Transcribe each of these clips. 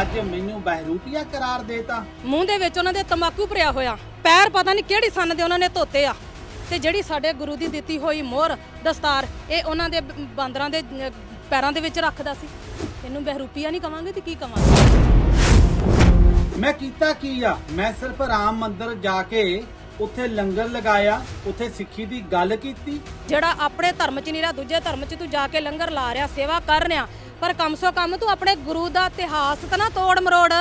ਅੱਜ ਮੈਨੂੰ ਬਹਿਰੂਪੀਆ ਕਰਾਰ ਦੇਤਾ। ਮੂੰਹ ਦੇ ਵਿੱਚ ਉਹਨਾਂ ਦੇ ਤਮਾਕੂ ਭਰਿਆ ਹੋਇਆ। ਪੈਰ ਪਤਾ ਨਹੀਂ ਕਿਹੜੀ ਸੰਨ ਦੇ ਉਹਨਾਂ ਨੇ ਧੋਤੇ ਆ। ਤੇ ਜਿਹੜੀ ਸਾਡੇ ਗੁਰੂ ਦੀ ਦਿੱਤੀ ਹੋਈ ਮੋਹਰ ਦਸਤਾਰ ਇਹ ਉਹਨਾਂ ਦੇ ਬਾਂਦਰਾਂ ਦੇ ਪੈਰਾਂ ਦੇ ਵਿੱਚ ਰੱਖਦਾ ਸੀ। ਇਹਨੂੰ ਬਹਿਰੂਪੀਆ ਨਹੀਂ ਕਵਾਂਗੇ ਤੇ ਕੀ ਕਵਾਂਗੇ? ਮੈਂ ਕੀਤਾ ਕੀ ਆ? ਮੈਂ ਸਿਰਫ ਰਾਮ ਮੰਦਿਰ ਜਾ ਕੇ ਉੱਥੇ ਲੰਗਰ ਲਗਾਇਆ ਉੱਥੇ ਸਿੱਖੀ ਦੀ ਗੱਲ ਕੀਤੀ। ਜਿਹੜਾ ਆਪਣੇ ਧਰਮ 'ਚ ਨਹੀਂ ਰਿਹਾ ਦੂਜੇ ਧਰਮ 'ਚ ਤੂੰ ਜਾ ਕੇ ਲੰਗਰ ਲਾ ਰਿਹਾ ਸੇਵਾ ਕਰ ਰਿਹਾ। ਪਰ ਕਮ ਸੋ ਕਮ ਤੂੰ ਆਪਣੇ ਗੁਰੂ ਦਾ ਇਤਿਹਾਸ ਤਾਂ ਨਾ ਤੋੜ ਮਰੋੜ।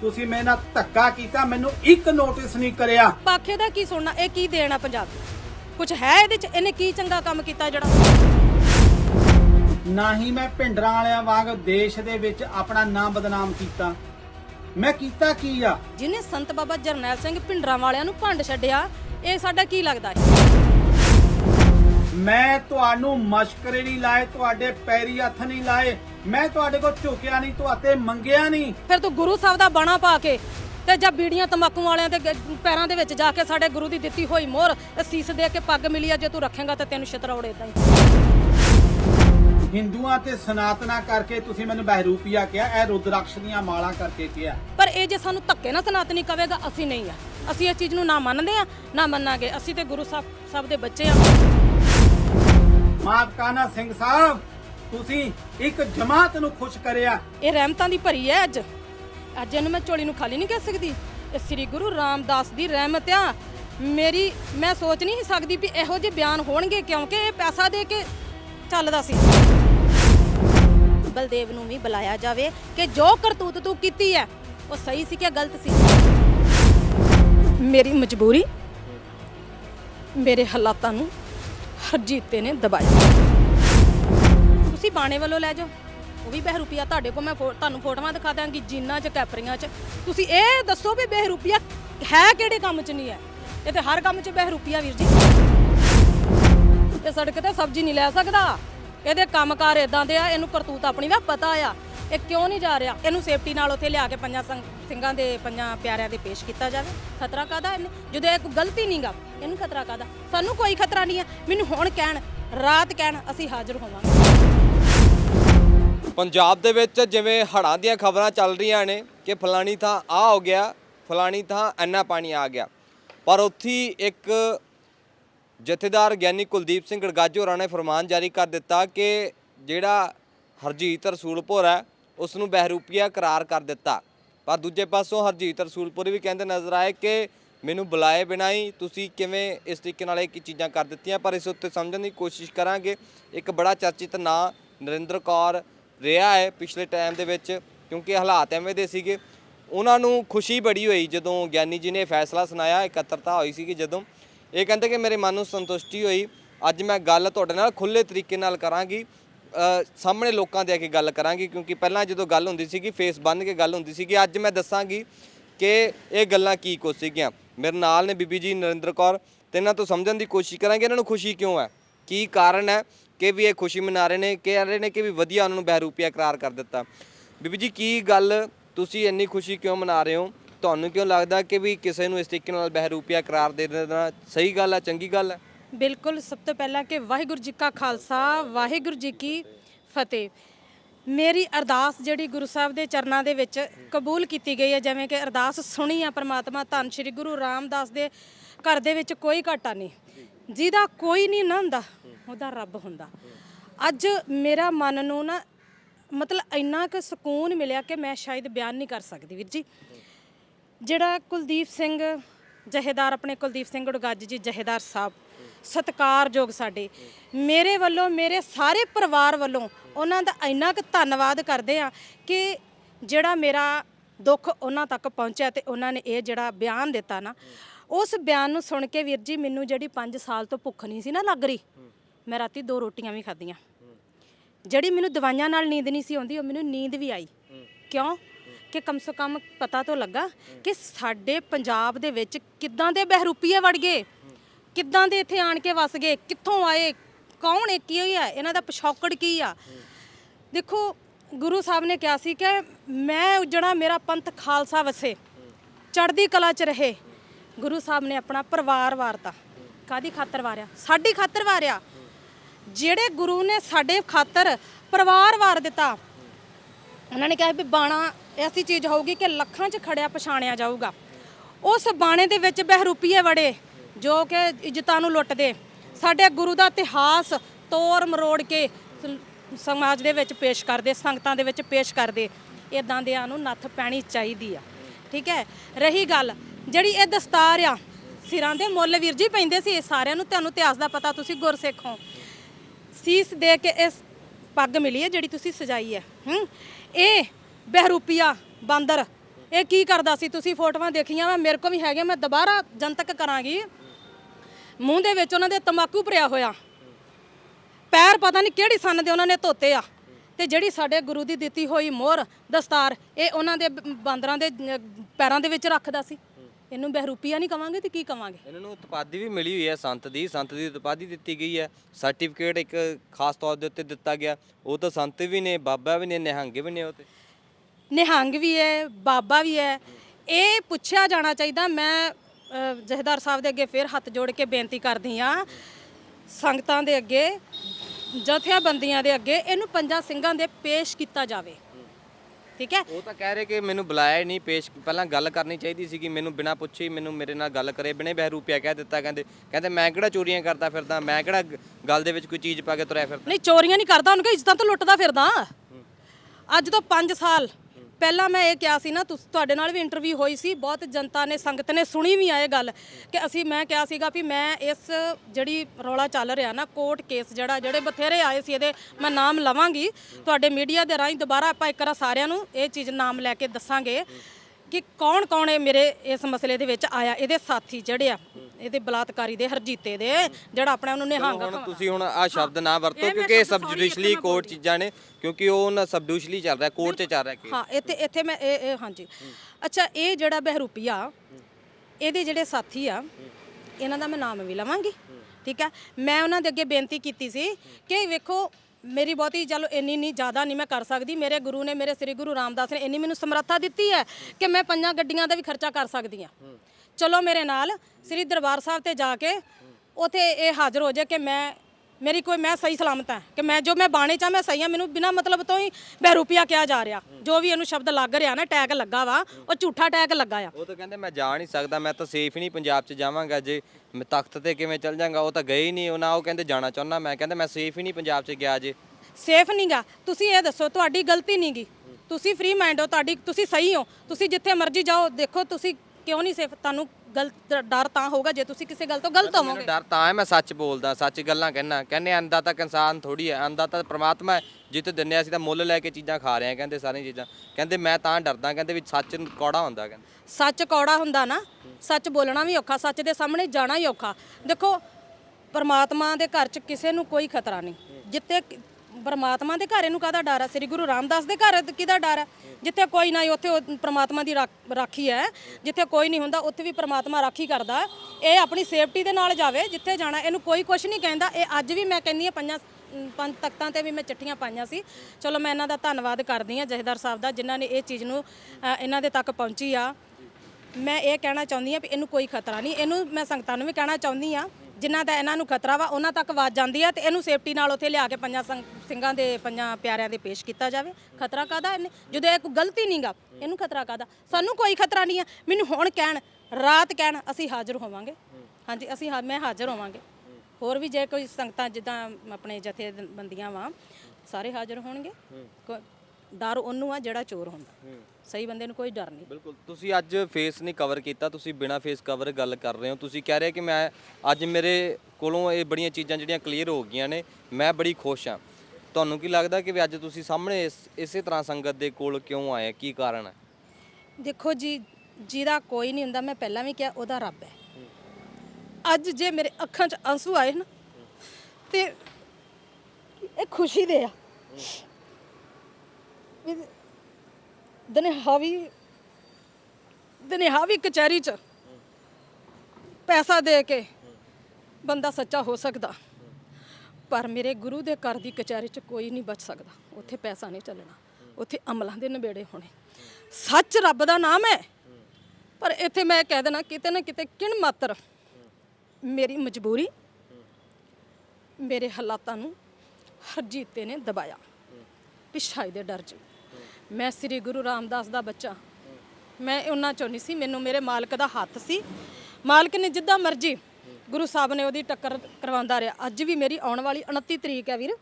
ਤੁਸੀਂ ਮੇਰੇ ਨਾਲ ਧੱਕਾ ਕੀਤਾ ਮੈਨੂੰ ਇੱਕ ਨੋਟਿਸ ਨਹੀਂ ਕਰਿਆ। ਪਾਖੇ ਦਾ ਕੀ ਸੁਣਨਾ ਇਹ ਕੀ ਦੇਣਾ ਪੰਜਾਬ ਕੁਝ ਹੈ ਇਹਦੇ 'ਚ? ਇਹਨੇ ਕੀ ਚੰਗਾ ਕੰਮ ਕੀਤਾ ਜਿਹੜਾ? ਨਾ ਹੀ ਮੈਂ ਭਿੰਡਰਾਂ ਵਾਲਿਆਂ ਵਾਂਗ ਦੇਸ਼ ਦੇ ਵਿੱਚ ਆਪਣਾ ਨਾਮ ਬਦਨਾਮ ਕੀਤਾ। ਮੈਂ ਕੀਤਾ ਕੀ ਆ? ਜਿਹਨੇ ਸੰਤ ਬਾਬਾ ਜਰਨੈਲ ਸਿੰਘ ਭਿੰਡਰਾਂ ਵਾਲਿਆਂ ਨੂੰ ਭੰਡ ਛੱਡਿਆ ਇਹ ਸਾਡਾ ਕੀ ਲੱਗਦਾ ਹੈ? ਮੈਂ ਤੁਹਾਨੂੰ ਮਸ਼ਕਰੇ ਨਹੀਂ ਲਾਏ ਤੁਹਾਡੇ ਪੈਰੀ ਹੱਥ ਨਹੀਂ ਲਾਏ ਮੈਂ ਤੁਹਾਡੇ ਕੋਲ ਝੁਕਿਆ ਨਹੀਂ ਤੁਹਾਤੇ ਮੰਗਿਆ ਨਹੀਂ। ਫਿਰ ਤੂੰ ਗੁਰੂ ਸਾਹਿਬ ਦਾ ਬਾਣਾ ਪਾ ਕੇ ਤੇ ਜਾਂ ਬੀੜੀਆਂ ਤੰਬਾਕੂ ਵਾਲਿਆਂ ਦੇ ਗ- ਪੈਰਾਂ ਦੇ ਵਿੱਚ ਜਾ ਕੇ ਸਾਡੇ ਗੁਰੂ ਦੀ ਦਿੱਤੀ ਹੋਈ ਮੋਹਰ ਅਸੀਸ ਦੇ ਕੇ ਪੱਗ ਮਿਲੀ ਆ ਜੇ ਤੂੰ ਰੱਖੇਗਾ ਤਾਂ ਤੈਨੂੰ ਛਤਰੌੜ ਇਦਾਂ ਹੀ। ਹਿੰਦੂਆਂ ਤੇ ਸਨਾਤਨਾ ਕਰਕੇ ਤੁਸੀਂ ਮੈਨੂੰ ਬਹਿਰੂਪੀਆ ਕਿਹਾ ਇਹ ਰੁਦਰਾਕਸ਼ ਦੀਆਂ ਮਾਲਾਂ ਕਰਕੇ ਕਿਹਾ। ਪਰ ਇਹ ਜੇ ਸਾਨੂੰ ਧੱਕੇ ਨਾਲ ਸਨਾਤਨੀ ਕਵੇਗਾ ਅਸੀਂ ਨਹੀਂ ਆ। ਅਸੀਂ ਇਸ ਚੀਜ਼ ਨੂੰ ਨਾ ਮੰਨਦੇ ਆ ਨਾ ਮੰਨਾਂਗੇ। ਅਸੀਂ ਤੇ ਗੁਰੂ ਸਾਹਿਬ ਸਭ ਦੇ ਬੱਚੇ ਆ। ਮਾਤਕਾਨਾ ਸਿੰਘ ਸਾਹਿਬ ਤੁਸੀਂ ਇੱਕ ਜਮਾਤ ਨੂੰ ਖੁਸ਼ ਕਰਿਆ। ਇਹ ਰਹਿਮਤਾਂ ਦੀ ਭਰੀ ਹੈ ਅੱਜ। ਅੱਜ ਇਹਨੂੰ ਮੈਂ ਝੋਲੀ ਨੂੰ ਖਾਲੀ ਨਹੀਂ ਕਹਿ ਸਕਦੀ। ਇਹ ਸ੍ਰੀ ਗੁਰੂ ਰਾਮਦਾਸ ਦੀ ਰਹਿਮਤ ਆ। ਮੇਰੀ ਮੈਂ ਸੋਚ ਨਹੀਂ ਸਕਦੀ ਵੀ ਇਹੋ ਜਿਹੇ ਬਿਆਨ ਹੋਣਗੇ ਕਿਉਂਕਿ ਇਹ ਪੈਸਾ ਦੇ ਕੇ ਚੱਲਦਾ ਸੀ। ਬਲਦੇਵ ਨੂੰ ਵੀ ਬੁਲਾਇਆ ਜਾਵੇ ਕਿ ਜੋ ਕਰਤੂਤ ਤੂੰ ਕੀਤੀ ਹੈ ਉਹ ਸਹੀ ਸੀ ਕਿ ਗਲਤ ਸੀ? ਮੇਰੀ ਮਜਬੂਰੀ ਮੇਰੇ ਹਾਲਾਤਾਂ ਨੂੰ ਹਰਜੀਤੇ ਨੇ ਦਬਾਇਆ। ਤੁਸੀਂ ਬਾਣੇ ਵੱਲੋਂ ਲੈ ਜਾਓ। ਉਹ ਵੀ ਬਹਿਰੂਪੀਆ ਤੁਹਾਡੇ ਕੋਲ ਮੈਂ ਤੁਹਾਨੂੰ ਫੋਟੋਆਂ ਦਿਖਾ ਦਾਂਗੀ ਜੀਨਾਂ 'ਚ ਕੈਪਰੀਆਂ 'ਚ। ਤੁਸੀਂ ਇਹ ਦੱਸੋ ਵੀ ਬਹਿਰੂਪੀਆ ਹੈ ਕਿਹੜੇ ਕੰਮ 'ਚ ਨਹੀਂ ਹੈ? ਇਹ ਤੇ ਹਰ ਕੰਮ 'ਚ ਬਹਿਰੂਪੀਆ ਵੀਰ ਜੀ। ਇਹ ਸੜਕ ਤੇ ਸਬਜ਼ੀ ਨਹੀਂ ਲੈ ਸਕਦਾ। ਇਹਦੇ ਕੰਮਕਾਰ ਇਦਾਂ ਦੇ ਆ, ਇਹਨੂੰ ਕਰਤੂਤ ਆਪਣੀ ਦਾ ਪਤਾ ਆ। ਇਹ ਕਿਉਂ ਨਹੀਂ ਜਾ ਰਿਹਾ? ਇਹਨੂੰ ਸੇਫਟੀ ਨਾਲ ਉੱਥੇ ਲਿਆ ਕੇ ਪੰਜਾਂ ਸੰਗ- ਸਿੰਘਾਂ ਦੇ ਪੰਜਾਂ ਪਿਆਰਿਆਂ ਦੇ ਪੇਸ਼ ਕੀਤਾ ਜਾਵੇ। ਖਤਰਾ ਕਾਦਾ ਜਦੋਂ ਇਹ ਕੋਈ ਗਲਤੀ ਨਹੀਂਗਾ ਇਹਨੂੰ ਖਤਰਾ ਕਾਦਾ ਸਾਨੂੰ ਕੋਈ ਖਤਰਾ ਨਹੀਂ ਹੈ ਮੈਨੂੰ ਹੁਣ ਕਹਿਣ, ਰਾਤ ਕਹਿਣ ਅਸੀਂ ਹਾਜ਼ਰ ਹੋਵਾਂਗੇ। ਪੰਜਾਬ ਦੇ ਵਿੱਚ ਜਿਵੇਂ ਹੜ੍ਹਾਂ ਦੀਆਂ ਖਬਰਾਂ ਚੱਲ ਰਹੀਆਂ ਨੇ ਕਿ ਫਲਾਣੀ ਥਾਂ ਆ ਹੋ ਗਿਆ, ਫਲਾਣੀ ਥਾਂ ਇੰਨਾ ਪਾਣੀ ਆ ਗਿਆ। ਪਰ ਉੱਥੇ ਇੱਕ ਜਥੇਦਾਰ ਗਿਆਨੀ ਕੁਲਦੀਪ ਸਿੰਘ ਗੜਗਾਜੋ ਹੋਰਾਂ ਨੇ ਫਰਮਾਨ ਜਾਰੀ ਕਰ ਦਿੱਤਾ ਕਿ ਜਿਹੜਾ ਹਰਜੀਤ ਰਸੂਲਪੁਰ ਹੈ ਉਸ ਨੂੰ ਬਹਿਰੂਪੀਆ ਕਰਾਰ ਕਰ ਦਿੱਤਾ। ਪਰ ਦੂਜੇ ਪਾਸੋਂ ਹਰਜੀਤ ਰਸੂਲਪੁਰ ਵੀ ਕਹਿੰਦੇ ਨਜ਼ਰ ਆਏ ਕਿ ਮੈਨੂੰ ਬੁਲਾਏ ਬਿਨਾਂ ਹੀ ਤੁਸੀਂ ਕਿਵੇਂ ਇਸ ਤਰੀਕੇ ਨਾਲ ਇਹ ਕੀ ਚੀਜ਼ਾਂ ਕਰ ਦਿੱਤੀਆਂ, ਪਰ ਇਸ ਉੱਤੇ ਸਮਝਣ ਦੀ ਕੋਸ਼ਿਸ਼ ਕਰਾਂਗੇ। ਇੱਕ ਬੜਾ ਚਰਚਿਤ ਨਾਂ ਨਰਿੰਦਰ ਕੌਰ ਰਿਹਾ ਹੈ ਪਿਛਲੇ ਟਾਈਮ ਦੇ ਵਿੱਚ, ਕਿਉਂਕਿ ਹਾਲਾਤ ਐਵੇਂ ਦੇ ਸੀਗੇ। ਉਹਨਾਂ ਨੂੰ ਖੁਸ਼ੀ ਬੜੀ ਹੋਈ ਜਦੋਂ ਗਿਆਨੀ ਜੀ ਨੇ ਇਹ ਫੈਸਲਾ ਸੁਣਾਇਆ, ਇਕੱਤਰਤਾ ਹੋਈ ਸੀਗੀ ਜਦੋਂ। ਇਹ ਕਹਿੰਦੇ ਕਿ ਮੇਰੇ ਮਨ ਨੂੰ ਸੰਤੁਸ਼ਟੀ ਹੋਈ। ਅੱਜ ਮੈਂ ਗੱਲ ਤੁਹਾਡੇ ਨਾਲ ਖੁੱਲੇ ਤਰੀਕੇ ਨਾਲ ਕਰਾਂਗੀ। ਸਾਹਮਣੇ ਲੋਕਾਂ ਦੇ ਆ ਕੇ ਗੱਲ ਕਰਾਂਗੀ, ਕਿਉਂਕਿ ਪਹਿਲਾਂ ਜਦੋਂ ਗੱਲ ਹੁੰਦੀ ਸੀਗੀ ਫੇਸ ਬੰਨ ਕੇ ਗੱਲ ਹੁੰਦੀ ਸੀਗੀ। ਅੱਜ ਮੈਂ ਦੱਸਾਂਗੀ ਕਿ ਇਹ ਗੱਲਾਂ ਕੀ ਕੁਛ ਸੀਗੀਆਂ। ਮੇਰੇ ਨਾਲ ਨੇ ਬੀਬੀ ਜੀ ਨਰਿੰਦਰ ਕੌਰ, ਤੇ ਇਹਨਾਂ ਤੋਂ ਸਮਝਣ ਦੀ ਕੋਸ਼ਿਸ਼ ਕਰਾਂਗੇ, ਇਹਨਾਂ ਨੂੰ ਖੁਸ਼ੀ ਕਿਉਂ ਹੈ? ਕੀ ਕਾਰਨ ਹੈ ਕਿ ਵੀ ਇਹ ਖੁਸ਼ੀ ਮਨਾ ਰਹੇ ਨੇ, ਕਹਿ ਰਹੇ ਨੇ ਕਿ ਵੀ ਵਧੀਆ ਉਹਨਾਂ ਨੂੰ ਬਹਿਰੂਪੀਆ ਕਰਾਰ ਕਰ ਦਿੱਤਾ। ਬੀਬੀ ਜੀ, ਕੀ ਗੱਲ ਤੁਸੀਂ ਇੰਨੀ ਖੁਸ਼ੀ ਕਿਉਂ ਮਨਾ ਰਹੇ ਹੋ? ਤੁਹਾਨੂੰ ਕਿਉਂ ਲੱਗਦਾ ਕਿ ਵੀ ਕਿਸੇ ਨੂੰ ਇਸ ਤਰੀਕੇ ਨਾਲ ਬਹਿਰੂਪੀਆ ਕਰਾਰ ਦੇ ਦੇਣਾ ਸਹੀ ਗੱਲ ਹੈ ਚੰਗੀ ਗੱਲ ਹੈ ਬਿਲਕੁਲ, ਸਭ ਤੋਂ ਪਹਿਲਾਂ ਕਿ ਵਾਹਿਗੁਰੂ ਜੀ ਕਾ ਖਾਲਸਾ, ਵਾਹਿਗੁਰੂ ਜੀ ਕੀ ਫਤਿਹ। ਮੇਰੀ ਅਰਦਾਸ ਜਿਹੜੀ ਗੁਰੂ ਸਾਹਿਬ ਦੇ ਚਰਨਾਂ ਦੇ ਵਿੱਚ ਕਬੂਲ ਕੀਤੀ ਗਈ ਹੈ, ਜਿਵੇਂ ਕਿ ਅਰਦਾਸ ਸੁਣੀ ਆ ਪ੍ਰਮਾਤਮਾ, ਧੰਨ ਸ਼੍ਰੀ ਗੁਰੂ ਰਾਮਦਾਸ ਦੇ ਘਰ ਦੇ ਵਿੱਚ ਕੋਈ ਘਾਟਾ ਨਹੀਂ। ਜਿਹਦਾ ਕੋਈ ਨਹੀਂ ਨਾ ਹੁੰਦਾ, ਉਹਦਾ ਰੱਬ ਹੁੰਦਾ। ਅੱਜ ਮੇਰਾ ਮਨ ਨੂੰ ਨਾ ਮਤਲਬ ਇੰਨਾ ਕੁ ਸਕੂਨ ਮਿਲਿਆ ਕਿ ਮੈਂ ਸ਼ਾਇਦ ਬਿਆਨ ਨਹੀਂ ਕਰ ਸਕਦੀ ਵੀਰ ਜੀ। ਜਿਹੜਾ ਕੁਲਦੀਪ ਸਿੰਘ ਜਹੇਦਾਰ, ਆਪਣੇ ਕੁਲਦੀਪ ਸਿੰਘ ਉਡਗੱਜ ਜੀ ਜਹੇਦਾਰ ਸਾਹਿਬ, ਸਤਿਕਾਰਯੋਗ ਸਾਡੇ। ਮੇਰੇ ਵੱਲੋਂ, ਮੇਰੇ ਸਾਰੇ ਪਰਿਵਾਰ ਵੱਲੋਂ ਉਹਨਾਂ ਦਾ ਇੰਨਾ ਕੁ ਧੰਨਵਾਦ ਕਰਦੇ ਆ ਕਿ ਜਿਹੜਾ ਮੇਰਾ ਦੁੱਖ ਉਹਨਾਂ ਤੱਕ ਪਹੁੰਚਿਆ ਤੇ ਉਹਨਾਂ ਨੇ ਇਹ ਜਿਹੜਾ ਬਿਆਨ ਦਿੱਤਾ ਨਾ, ਉਸ ਬਿਆਨ ਨੂੰ ਸੁਣ ਕੇ ਵੀਰ ਜੀ ਮੈਨੂੰ ਜਿਹੜੀ 5 ਸਾਲ ਤੋਂ ਭੁੱਖ ਨਹੀਂ ਸੀ ਨਾ ਲੱਗ ਰਹੀ, ਮੈਂ ਰਾਤੀ ਦੋ ਰੋਟੀਆਂ ਵੀ ਖਾਧੀਆਂ। ਜਿਹੜੀ ਮੈਨੂੰ ਦਵਾਈਆਂ ਨਾਲ ਨੀਂਦ ਨਹੀਂ ਸੀ ਆਉਂਦੀ, ਉਹ ਮੈਨੂੰ ਨੀਂਦ ਵੀ ਆਈ। ਕਿਉਂ? ਕਿ ਕਮ ਸੋ ਕਮ ਪਤਾ ਤੋਂ ਲੱਗਾ ਕਿ ਸਾਡੇ ਪੰਜਾਬ ਦੇ ਵਿੱਚ ਕਿੱਦਾਂ ਦੇ ਬਹਿਰੂਪੀਏ ਵੜ ਗਏ, ਕਿੱਦਾਂ ਦੇ ਇੱਥੇ ਆਣ ਕੇ ਵਸ ਗਏ, ਕਿੱਥੋਂ ਆਏ, ਕੌਣ ਇਹ ਕੀ ਆ ਇਹਨਾਂ ਦਾ ਪਿਛੋਕੜ ਕੀ ਆ? ਦੇਖੋ, ਗੁਰੂ ਸਾਹਿਬ ਨੇ ਕਿਹਾ ਸੀ ਕਿ ਮੈਂ ਉਜੜਾ ਮੇਰਾ ਪੰਥ ਖਾਲਸਾ ਵਸੇ, ਚੜ੍ਹਦੀ ਕਲਾ ਚ ਰਹੇ। ਗੁਰੂ ਸਾਹਿਬ ਨੇ ਆਪਣਾ ਪਰਿਵਾਰ ਵਾਰਤਾ। ਕਾਦੀ ਖਾਤਰ ਵਾਰਿਆ? ਸਾਡੀ ਖਾਤਰ ਵਾਰਿਆ। ਜਿਹੜੇ ਗੁਰੂ ਨੇ ਸਾਡੇ ਖਾਤਰ ਪਰਿਵਾਰ ਵਾਰ ਦਿੱਤਾ, ਉਹਨਾਂ ਨੇ ਕਿਹਾ ਵੀ ਬਾਣਾ ਐਸੀ ਚੀਜ਼ ਹੋਊਗੀ ਕਿ ਲੱਖਾਂ 'ਚ ਖੜਿਆ ਪਛਾਣਿਆ ਜਾਊਗਾ। ਉਸ ਬਾਣੇ ਦੇ ਵਿੱਚ ਬਹਿਰੂਪੀਏ ਵੜੇ, ਜੋ ਕਿ ਇੱਜ਼ਤਾਂ ਨੂੰ ਲੁੱਟਦੇ। ਸਾਡੇ ਗੁਰੂ ਦਾ ਇਤਿਹਾਸ ਤੋੜ ਮਰੋੜ ਕੇ ਸਮਾਜ ਦੇ ਵਿੱਚ ਪੇਸ਼ ਕਰਦੇ, ਸੰਗਤਾਂ ਦੇ ਵਿੱਚ ਪੇਸ਼ ਕਰਦੇ। ਇਦਾਂ ਦਿਆਂ ਨੂੰ ਨੱਥ ਪੈਣੀ ਚਾਹੀਦੀ ਆ। ਠੀਕ ਹੈ? ਰਹੀ ਗੱਲ, ਜਿਹੜੀ ਇਹ ਦਸਤਾਰ ਆ, ਸਿਰਾਂ ਦੇ ਮੁੱਲ ਵੀਰ ਜੀ ਪੈਂਦੇ ਸੀ, ਇਹ ਸਾਰਿਆਂ ਨੂੰ ਤੁਹਾਨੂੰ ਇਤਿਹਾਸ ਦਾ ਪਤਾ, ਤੁਸੀਂ ਗੁਰਸਿੱਖ ਹੋ। ਸੀਸ ਦੇ ਕੇ ਇਸ ਪੱਗ ਮਿਲੀ ਹੈ, ਜਿਹੜੀ ਤੁਸੀਂ ਸਜਾਈ ਹੈ। ਹੂੰ? ਇਹ ਬਹਿਰੂਪੀਆ ਬਾਂਦਰ। ਇਹ ਕੀ ਕਰਦਾ ਸੀ? ਤੁਸੀਂ ਫੋਟੋਆਂ ਦੇਖੀਆਂ ਵਾ, ਮੇਰੇ ਕੋਲ ਵੀ ਹੈਗੇ ਮੈਂ ਦੁਬਾਰਾ ਜਨਤਕ ਕਰਾਂਗੀ। ਮੂੰਹ ਦੇ ਵਿੱਚ ਉਹਨਾਂ ਦੇ ਤਮਾਕੂ ਭਰਿਆ ਹੋਇਆ। ਪੈਰ ਪਤਾ ਨਹੀਂ ਕਿਹੜੀ ਸੰਨ ਦੇ ਉਹਨਾਂ ਨੇ ਧੋਤੇ ਆ। ਤੇ ਜਿਹੜੀ ਸਾਡੇ ਗੁਰੂ ਦੀ ਦਿੱਤੀ ਹੋਈ ਮੋਹਰ, ਦਸਤਾਰ, ਇਹ ਉਹਨਾਂ ਦੇ ਬਾਂਦਰਾਂ ਦੇ ਪੈਰਾਂ ਦੇ ਵਿੱਚ ਰੱਖਦਾ ਸੀ। ਇਹਨੂੰ ਬਹਿਰੂਪੀਆ ਨਹੀਂ ਕਵਾਂਗੇ ਤੇ ਕੀ ਕਵਾਂਗੇ? ਇਹਨਾਂ ਨੂੰ ਉਤਪਾਦੀ ਵੀ ਮਿਲੀ ਹੋਈ ਹੈ, ਸੰਤ ਦੀ। ਸੰਤ ਦੀ ਉਤਪਾਦੀ ਦਿੱਤੀ ਗਈ ਹੈ। ਸਰਟੀਫਿਕੇਟ ਇੱਕ ਖਾਸ ਤੌਰ ਦੇ ਉੱਤੇ ਦਿੱਤਾ ਗਿਆ। ਉਹ ਤਾਂ ਸੰਤ ਵੀ ਨੇ, ਬਾਬਾ ਵੀ ਨੇ, ਨਿਹੰਗ ਵੀ ਨੇ ਉਹ ਤੇ। ਨਿਹੰਗ ਵੀ ਹੈ ਬਾਬਾ ਵੀ ਹੈ। ਇਹ ਪੁੱਛਿਆ ਜਾਣਾ ਚਾਹੀਦਾ ਮੈਂ ਅਹ, ਜਥੇਦਾਰ ਸਾਹਿਬ ਦੇ ਅੱਗੇ ਫੇਰ ਹੱਥ ਜੋੜ ਕੇ ਬੇਨਤੀ ਕਰਦੀ ਆ ਸੰਗਤਾਂ ਦੇ ਅੱਗੇ ਜਥੇਬੰਦੀਆਂ ਦੇ ਅੱਗੇ ਇਹਨੂੰ ਪੰਜਾਂ ਸਿੰਘਾਂ ਦੇ ਪੇਸ਼ ਕੀਤਾ ਜਾਵੇ। ਠੀਕ ਹੈ? ਉਹ ਤਾਂ ਕਹਿ ਰਹੇ ਕਿ ਮੈਨੂੰ ਬੁਲਾਇਆ ਹੀ ਨਹੀਂ ਪੇਸ਼ ਪਹਿਲਾਂ ਗੱਲ ਕਰਨੀ ਚਾਹੀਦੀ ਸੀ ਕਿ ਮੈਨੂੰ ਬਿਨਾਂ ਪੁੱਛੇ ਹੀ ਮੈਨੂੰ ਮੇਰੇ ਨਾਲ ਗੱਲ ਕਰੇ ਬਿਨੇ ਬਹਿ ਰੁਪਿਆ ਕਹਿ ਦਿੱਤਾ ਕਹਿੰਦੇ ਕਹਿੰਦੇ ਮੈਂ ਕਿਹੜਾ ਚੋਰੀਆਂ ਕਰਦਾ ਫਿਰਦਾ ਮੈਂ ਕਿਹੜਾ ਗ- ਗੱਲ ਦੇ ਵਿੱਚ ਕੋਈ ਚੀਜ਼ ਪਾ ਕੇ ਤੁਰਿਆ ਫਿਰਦਾ। ਨਹੀਂ ਚੋਰੀਆਂ ਨਹੀਂ ਕਰਦਾ ਉਹਨੂੰ ਕਿ ਇੱਜ਼ਤਾਂ ਤੋਂ ਲੁੱਟਦਾ ਫਿਰਦਾ। ਅੱਜ ਤੋਂ 5 ਸਾਲ ਪਹਿਲਾਂ ਮੈਂ ਇਹ ਕਿਹਾ ਸੀ ਨਾ, ਤੁਸ, ਤੁਹਾਡੇ ਨਾਲ ਵੀ ਇੰਟਰਵਿਊ ਹੋਈ ਸੀ, ਬਹੁਤ ਜਨਤਾ ਨੇ, ਸੰਗਤ ਨੇ ਸੁਣੀ ਵੀ ਆ ਇਹ ਗੱਲ, ਕਿ ਅਸੀਂ, ਮੈਂ ਕਿਹਾ ਸੀਗਾ ਵੀ ਮੈਂ ਇਸ ਜਿਹੜੀ ਰੌਲਾ ਚੱਲ ਰਿਹਾ ਨਾ ਕੋਰਟ ਕੇਸ ਜਿਹੜਾ, ਜਿਹੜੇ ਬਥੇਰੇ ਆਏ ਸੀ ਇਹਦੇ, ਮੈਂ ਨਾਮ ਲਵਾਂਗੀ, ਤੁਹਾਡੇ ਮੀਡੀਆ ਦੇ ਰਾਹੀਂ ਦੁਬਾਰਾ ਆਪਾਂ ਇੱਕ ਵਾਰ ਸਾਰਿਆਂ ਨੂੰ ਇਹ ਚੀਜ਼ ਨਾਮ ਲੈ ਕੇ ਦੱਸਾਂਗੇ ਕਿ ਕੌਣ ਕੌਣ ਇਹ ਮੇਰੇ, ਇਸ ਮਸਲੇ ਦੇ ਵਿੱਚ ਆਇਆ, ਇਹਦੇ ਸਾਥੀ ਜਿਹੜੇ ਆ। ਇਹਦੇ ਬਲਾਤਕਾਰੀ ਦੇ ਹਰਜੀਤੇ ਦੇ ਜਿਹੜਾ ਆਪਣੇ ਉਹਨੂੰ ਨਿਹੰਗ ਹੁਣ ਤੁਸੀਂ ਹੁਣ ਆ ਸ਼ਬਦ ਨਾ ਵਰਤੋ ਕਿਉਂਕਿ ਇਹ ਸਬ ਜੁਡੀਸ਼ਲੀ ਕੋਰਟ ਚੀਜ਼ਾਂ ਨੇ ਕਿਉਂਕਿ ਉਹ ਨਾ ਸਬ ਜੁਡੀਸ਼ਲੀ ਚੱਲ ਰਿਹਾ ਕੋਰਟ 'ਚ ਚੱਲ ਰਿਹਾ ਕੇਸ। ਹਾਂ ਇੱਥੇ ਇੱਥੇ ਮੈਂ ਇਹ ਇਹ ਹਾਂਜੀ। ਅੱਛਾ ਇਹ ਜਿਹੜਾ ਬਹਿਰੂਪੀਆ ਇਹਦੇ ਜਿਹੜੇ ਸਾਥੀ ਆ ਇਹਨਾਂ ਦਾ ਮੈਂ ਨਾਮ ਵੀ ਲਵਾਂਗੀ ਠੀਕ ਹੈ? ਮੈਂ ਉਹਨਾਂ ਦੇ ਅੱਗੇ ਬੇਨਤੀ ਕੀਤੀ ਸੀ ਕਿ ਵੇਖੋ ਮੇਰੀ ਬਹੁਤੀ ਚਲੋ ਇੰਨੀ ਨਹੀਂ ਜ਼ਿਆਦਾ ਨਹੀਂ ਮੈਂ ਕਰ ਸਕਦੀ। ਮੇਰੇ ਗੁਰੂ ਨੇ ਮੇਰੇ ਸ੍ਰੀ ਗੁਰੂ ਰਾਮਦਾਸ ਨੇ ਇੰਨੀ ਮੈਨੂੰ ਸਮਰੱਥਾ ਦਿੱਤੀ ਹੈ ਕਿ ਮੈਂ ਪੰਜਾਂ ਗੱਡੀਆਂ ਦਾ ਵੀ ਖਰਚਾ ਕਰ ਸਕਦੀ ਆ ਚਲੋ ਮੇਰੇ ਨਾਲ ਸ੍ਰੀ ਦਰਬਾਰ ਸਾਹਿਬ ਤੇ ਜਾ ਕੇ ਉਥੇ ਇਹ ਹਾਜ਼ਰ ਹੋ ਜਾ ਕਿ ਮੈਂ ਮੇਰੀ ਕੋਈ ਮੈਂ ਸਹੀ ਸਲਾਮਤ ਹਾਂ ਕਿ ਮੈਂ ਜੋ ਮੈਂ ਬਾਣੇ ਚਾ ਮੈਂ ਸਹੀ ਹਾਂ ਮੈਨੂੰ ਬਿਨਾ ਮਤਲਬ ਤੋਂ ਹੀ ਬਹਿਰੂਪੀਆ ਕਿਹਾ ਜਾ ਰਿਹਾ। ਜੋ ਵੀ ਇਹਨੂੰ ਸ਼ਬਦ ਲੱਗ ਰਿਹਾ ਨਾ ਟੈਗ ਲੱਗਾ ਵਾ ਉਹ ਝੂਠਾ ਟੈਗ ਲੱਗਾ ਆ। ਉਹ ਤਾਂ ਕਹਿੰਦੇ ਮੈਂ ਜਾ ਨਹੀਂ ਸਕਦਾ ਮੈਂ ਤਾਂ ਸੇਫ ਹੀ ਨਹੀਂ ਪੰਜਾਬ 'ਚ ਜਾਵਾਂਗਾ ਜੇ ਮੈਂ ਤਖਤ ਤੇ ਕਿਵੇਂ ਚੱਲ ਜਾਵਾਂਗਾ ਉਹ ਤਾਂ ਗਏ ਹੀ ਨਹੀਂ ਉਹ ਨਾ ਉਹ ਕਹਿੰਦੇ ਜਾਣਾ ਚਾਹੁੰਦਾ ਮੈਂ ਕਹਿੰਦਾ ਮੈਂ ਸੇਫ ਹੀ ਨਹੀਂ ਪੰਜਾਬ 'ਚ ਗਿਆ ਜੇ। ਸੇਫ ਨਹੀਂਗਾ ਤੁਸੀਂ ਇਹ ਦੱਸੋ ਤੁਹਾਡੀ ਗਲਤੀ ਨਹੀਂਗੀ ਤੁਸੀਂ ਫ੍ਰੀ ਮਾਈਂਡ ਹੋ ਤੁਹਾਡੀ ਤੁਸੀਂ ਸਹੀ ਹੋ ਤੁਸੀਂ ਜਿੱਥੇ ਮਰਜ਼ੀ ਜਾਓ ਦੇਖੋ ਤੁਸੀਂ ਕਿਉਂ ਨਹੀਂ ਸੇਫ ਤੁਹਾਨੂੰ ਗਲਤ ਡਰ ਤਾਂ ਹੋਊਗਾ ਜੇ ਤੁਸੀਂ ਕਿਸੇ ਗੱਲ ਤੋਂ ਗਲਤ ਹੋਵੋਗੇ? ਡਰ ਤਾਂ ਹੈ ਮੈਂ ਸੱਚ ਬੋਲਦਾ ਸੱਚ ਗੱਲਾਂ ਕਹਿਣਾ ਕਹਿੰਦੇ ਅੰਦਾ ਤਾਂ ਇਨਸਾਨ ਥੋੜੀ ਹੈ ਅੰਦਾ ਤਾਂ ਪ੍ਰਮਾਤਮਾ ਹੈ। ਜਿੱਤੇ ਦਿੰਨੇ ਅਸੀਂ ਤਾਂ ਮੁੱਲ ਲੈ ਕੇ ਚੀਜ਼ਾਂ ਖਾ ਰਹੇ ਹਾਂ ਕਹਿੰਦੇ ਸਾਰੀਆਂ ਚੀਜ਼ਾਂ। ਕਹਿੰਦੇ ਮੈਂ ਤਾਂ ਡਰਦਾ ਕਹਿੰਦੇ ਵੀ ਸੱਚ ਕੌੜਾ ਹੁੰਦਾ ਕਹਿੰਦੇ। ਸੱਚ ਕੌੜਾ ਹੁੰਦਾ ਨਾ ਸੱਚ ਬੋਲਣਾ ਵੀ ਔਖਾ ਸੱਚ ਦੇ ਸਾਹਮਣੇ ਜਾਣਾ ਹੀ ਔਖਾ। ਦੇਖੋ ਪਰਮਾਤਮਾ ਦੇ ਘਰ 'ਚ ਕਿਸੇ ਨੂੰ ਕੋਈ ਖਤਰਾ ਨਹੀਂ। ਕ- ਪਰਮਾਤਮਾ ਦੇ ਘਰ ਇਹਨੂੰ ਕਾਹਦਾ ਡਰ ਹੈ ਸ੍ਰੀ ਗੁਰੂ ਰਾਮਦਾਸ ਦੇ ਘਰ ਕਿਹਦਾ ਡਰ ਹੈ ਜਿੱਥੇ ਕੋਈ ਨਾ ਉੱਥੇ ਉਹ ਪ੍ਰਮਾਤਮਾ ਦੀ ਰਾਖ- ਰਾਖੀ ਹੈ। ਜਿੱਥੇ ਕੋਈ ਨਹੀਂ ਹੁੰਦਾ ਉੱਥੇ ਵੀ ਪਰਮਾਤਮਾ ਰਾਖੀ ਕਰਦਾ। ਹੈ। ਇਹ ਆਪਣੀ ਸੇਫਟੀ ਦੇ ਨਾਲ ਜਾਵੇ ਜਿੱਥੇ ਜਾਣਾ ਇਹਨੂੰ ਕੋਈ ਕੁਝ ਨਹੀਂ ਕਹਿੰਦਾ। ਇਹ ਅੱਜ ਵੀ ਮੈਂ ਕਹਿੰਦੀ ਹਾਂ ਪੰਜਾਂ ਅਮ, ਪੰਜ ਤਖਤਾਂ ਤੇ ਵੀ ਮੈਂ ਚਿੱਠੀਆਂ ਪਾਈਆਂ ਸੀ। ਚਲੋ ਮੈਂ ਇਹਨਾਂ ਦਾ ਧੰਨਵਾਦ ਕਰਦੀ ਹਾਂ ਜਥੇਦਾਰ ਸਾਹਿਬ ਦਾ ਜਿਨ੍ਹਾਂ ਨੇ ਇਹ ਚੀਜ਼ ਨੂੰ ਅ, ਇਹਨਾਂ ਦੇ ਤੱਕ ਪਹੁੰਚੀ ਆ। ਮੈਂ ਇਹ ਕਹਿਣਾ ਚਾਹੁੰਦੀ ਆ ਵੀ ਇਹਨੂੰ ਕੋਈ ਖਤਰਾ ਨਹੀਂ ਇਹਨੂੰ ਮੈਂ ਸੰਗਤਾਂ ਨੂੰ ਵੀ ਕਹਿਣਾ ਚਾਹੁੰਦੀ ਆ ਜਿਨ੍ਹਾਂ ਦਾ ਇਹਨਾਂ ਨੂੰ ਖਤਰਾ ਵਾ, ਉਹਨਾਂ ਤੱਕ ਆਵਾਜ਼ ਜਾਂਦੀ ਆ ਤੇ ਇਹਨੂੰ ਸੇਫਟੀ ਨਾਲ ਉੱਥੇ ਲਿਆ ਕੇ ਪੰਜਾਂ ਸੰਗ- ਸਿੰਘਾਂ ਦੇ, ਪੰਜਾਂ ਪਿਆਰਿਆਂ ਦੇ ਪੇਸ਼ ਕੀਤਾ ਜਾਵੇ। ਖਤਰਾ ਕਾਦਾ ਇਹਨੇ? ਜਦੋਂ ਇਹ ਕੋਈ ਗਲਤੀ ਨਹੀਂਗਾ ਇਹਨੂੰ ਖਤਰਾ ਕਾਦਾ ਸਾਨੂੰ ਕੋਈ ਖਤਰਾ ਨਹੀਂ ਆ। ਮੈਨੂੰ ਹੁਣ ਕਹਿਣ, ਰਾਤ ਕਹਿਣ, ਅਸੀਂ ਹਾਜ਼ਰ ਹੋਵਾਂਗੇ। ਹਾਂਜੀ, ਅਸੀਂ ਹਾ, ਮੈਂ ਹਾਜ਼ਰ ਹੋਵਾਂਗੇ। ਹੋਰ ਵੀ ਜੇ ਕੋਈ ਸੰਗਤਾਂ ਜਿੱਦਾਂ ਆਪਣੇ ਜਥੇਬੰਦੀਆਂ ਵਾਂ, ਸਾਰੇ ਹਾਜ਼ਰ ਹੋਣਗੇ। ਕੋ- ਡਰ ਉਹਨੂੰ ਆ ਜਿਹੜਾ ਚੋਰ ਹੁੰਦਾ। ਸਹੀ ਬੰਦੇ ਨੂੰ ਕੋਈ ਡਰ ਨਹੀਂ। ਬਿਲਕੁਲ। ਤੁਸੀਂ ਅੱਜ ਫੇਸ ਨਹੀਂ ਕਵਰ ਕੀਤਾ ਤੁਸੀਂ ਬਿਨਾ ਫੇਸ ਕਵਰ ਗੱਲ ਕਰ ਰਹੇ ਹੋ। ਤੁਸੀਂ ਕਹਿ ਰਹੇ ਕਿ ਮੈਂ ਅੱਜ ਮੇਰੇ ਕੋਲੋਂ ਇਹ ਬੜੀਆਂ ਚੀਜ਼ਾਂ ਜਿਹੜੀਆਂ ਕਲੀਅਰ ਹੋ ਗਈਆਂ ਨੇ ਮੈਂ ਬੜੀ ਖੁਸ਼ ਹਾਂ। ਤੁਹਾਨੂੰ ਕੀ ਲੱਗਦਾ ਕਿ ਵੀ ਅੱਜ ਤੁਸੀਂ ਸਾਹਮਣੇ ਇਸ- ਇਸੇ ਤਰ੍ਹਾਂ ਸੰਗਤ ਦੇ ਕੋਲ ਕਿਉਂ ਆਏ ਕੀ ਕਾਰਨ ਹੈ? ਦੇਖੋ ਜੀ ਜਿਹਦਾ ਕੋਈ ਨਹੀਂ ਹੁੰਦਾ ਮੈਂ ਪਹਿਲਾਂ ਵੀ ਕਿਹਾ ਉਹਦਾ ਰੱਬ ਹੈ। ਅੱਜ ਜੇ ਮੇਰੇ ਅੱਖਾਂ 'ਚ ਆਂਸੂ ਆਏ ਨਾ ਤੇ ਇਹ ਖੁਸ਼ੀ ਦੇ ਆ। ਦਨੇਹਾਵੀ ਦਨੇਹਾਵੀ ਕਚਹਿਰੀ 'ਚ ਪੈਸਾ ਦੇ ਕੇ ਬੰਦਾ ਸੱਚਾ ਹੋ ਸਕਦਾ। ਪਰ ਮੇਰੇ ਗੁਰੂ ਦੇ ਘਰ ਦੀ ਕਚਹਿਰੀ 'ਚ ਕੋਈ ਨਹੀਂ ਬਚ ਸਕਦਾ। ਉੱਥੇ ਪੈਸਾ ਨਹੀਂ ਚੱਲਣਾ। ਉੱਥੇ ਅਮਲਾਂ ਦੇ ਨਿਬੇੜੇ ਹੋਣੇ। ਸੱਚ ਰੱਬ ਦਾ ਨਾਮ ਹੈ। ਪਰ ਇੱਥੇ ਮੈਂ ਕਹਿ ਦੇਣਾ ਕਿਤੇ ਨਾ ਕਿਤੇ ਕਿਣ ਮਾਤਰ ਮੇਰੀ ਮਜਬੂਰੀ, ਮੇਰੇ ਹਾਲਾਤਾਂ ਨੂੰ ਹਰਜੀਤੇ ਨੇ ਦਬਾਇਆ। ਪਿਛਾਈ ਦੇ ਡਰ 'ਚ। ਮੈਂ ਸ੍ਰੀ ਗੁਰੂ ਰਾਮਦਾਸ ਦਾ ਬੱਚਾ। ਮੈਂ ਉਹਨਾਂ ਚੋਂ ਨਹੀਂ ਸੀ, ਮੈਨੂੰ ਮੇਰੇ ਮਾਲਕ ਦਾ ਹੱਥ ਸੀ। ਮਾਲਕ ਨੇ ਜਿੱਦਾਂ ਮਰਜ਼ੀ ਗੁਰੂ ਸਾਹਿਬ ਨੇ ਉਹਦੀ ਟੱਕਰ ਕਰਵਾਉਂਦਾ ਰਿਹਾ। ਅੱਜ ਵੀ ਮੇਰੀ ਆਉਣ ਵਾਲੀ 29 ਤਰੀਕ ਹੈ ਵੀਰ।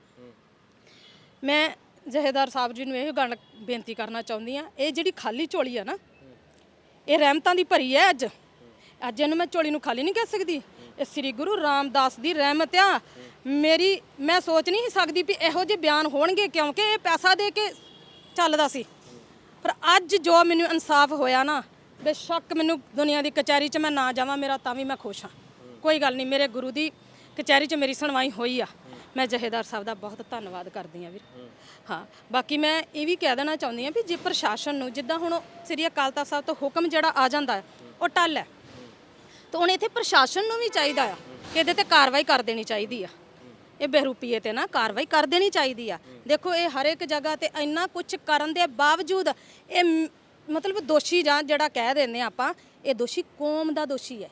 ਮੈਂ ਜਹੇਦਾਰ ਸਾਹਿਬ ਜੀ ਨੂੰ ਇਹ ਗੱਲ ਬੇਨਤੀ ਕਰਨਾ ਚਾਹੁੰਦੀ ਆ ਇਹ ਜਿਹੜੀ ਖਾਲੀ ਝੋਲੀ ਆ ਨਾ, ਇਹ ਰਹਿਮਤਾਂ ਦੀ ਭਰੀ ਹੈ ਅੱਜ। ਅੱਜ ਇਹਨੂੰ ਮੈਂ ਝੋਲੀ ਨੂੰ ਖਾਲੀ ਨਹੀਂ ਕਹਿ ਸਕਦੀ। ਇਹ ਸ੍ਰੀ ਗੁਰੂ ਰਾਮਦਾਸ ਦੀ ਰਹਿਮਤ ਆ। ਮੇਰੀ, ਮੈਂ ਸੋਚ ਨਹੀਂ ਸਕਦੀ ਵੀ ਇਹੋ ਜਿਹੇ ਬਿਆਨ ਹੋਣਗੇ ਕਿਉਂਕਿ ਇਹ ਪੈਸਾ ਦੇ ਕੇ ਚੱਲਦਾ ਸੀ। ਪਰ ਅੱਜ ਜੋ ਮੈਨੂੰ ਇਨਸਾਫ ਹੋਇਆ ਨਾ, ਬੇਸ਼ੱਕ ਮੈਨੂੰ ਦੁਨੀਆ ਦੀ ਕਚਹਿਰੀ 'ਚ ਮੈਂ ਨਾ ਜਾਵਾਂ, ਮੇਰਾ ਤਾਂ ਵੀ ਮੈਂ ਖੁਸ਼ ਹਾਂ। ਕੋਈ ਗੱਲ ਨਹੀਂ, ਮੇਰੇ ਗੁਰੂ ਦੀ ਕਚਹਿਰੀ 'ਚ ਮੇਰੀ ਸੁਣਵਾਈ ਹੋਈ ਆ। ਮੈਂ ਜਹੇਦਾਰ ਸਾਹਿਬ ਦਾ ਬਹੁਤ ਧੰਨਵਾਦ ਕਰਦੀ ਆ ਵੀਰ। ਹਾਂ, ਬਾਕੀ ਮੈਂ ਇਹ ਵੀ ਕਹਿ ਦੇਣਾ ਚਾਹੁੰਦੀ ਆ ਵੀ ਜੇ ਪ੍ਰਸ਼ਾਸਨ ਨੂੰ, ਜਿੱਦਾਂ ਹੁਣ ਸ੍ਰੀ ਅਕਾਲ ਤਖਤ ਸਾਹਿਬ ਤੋਂ ਹੁਕਮ ਜਿਹੜਾ ਆ ਜਾਂਦਾ ਉਹ ਟੱਲ ਹੈ। ਤਾਂ ਹੁਣ ਇੱਥੇ ਪ੍ਰਸ਼ਾਸਨ ਨੂੰ ਵੀ ਚਾਹੀਦਾ ਆ ਕਿ ਇਹਦੇ ਤੇ ਕਾਰਵਾਈ ਕਰ ਦੇਣੀ ਚਾਹੀਦੀ ਆ। ਇਹ ਬਹਿਰੂਪੀਏ ਤੇ ਨਾ ਕਾਰਵਾਈ ਕਰ ਦੇਣੀ ਚਾਹੀਦੀ ਆ। ਦੇਖੋ ਇਹ ਹਰ ਇੱਕ ਜਗ੍ਹਾ ਤੇ ਇੰਨਾ ਕੁਝ ਕਰਨ ਦੇ ਬਾਵਜੂਦ ਇਹ ਮ- ਮਤਲਬ ਦੋਸ਼ੀ ਜਾਂ ਜਿਹੜਾ ਕਹਿ ਦਿੰਦੇ ਹਾਂ ਆਪਾਂ, ਇਹ ਦੋਸ਼ੀ ਕੌਮ ਦਾ ਦੋਸ਼ੀ ਹੈ।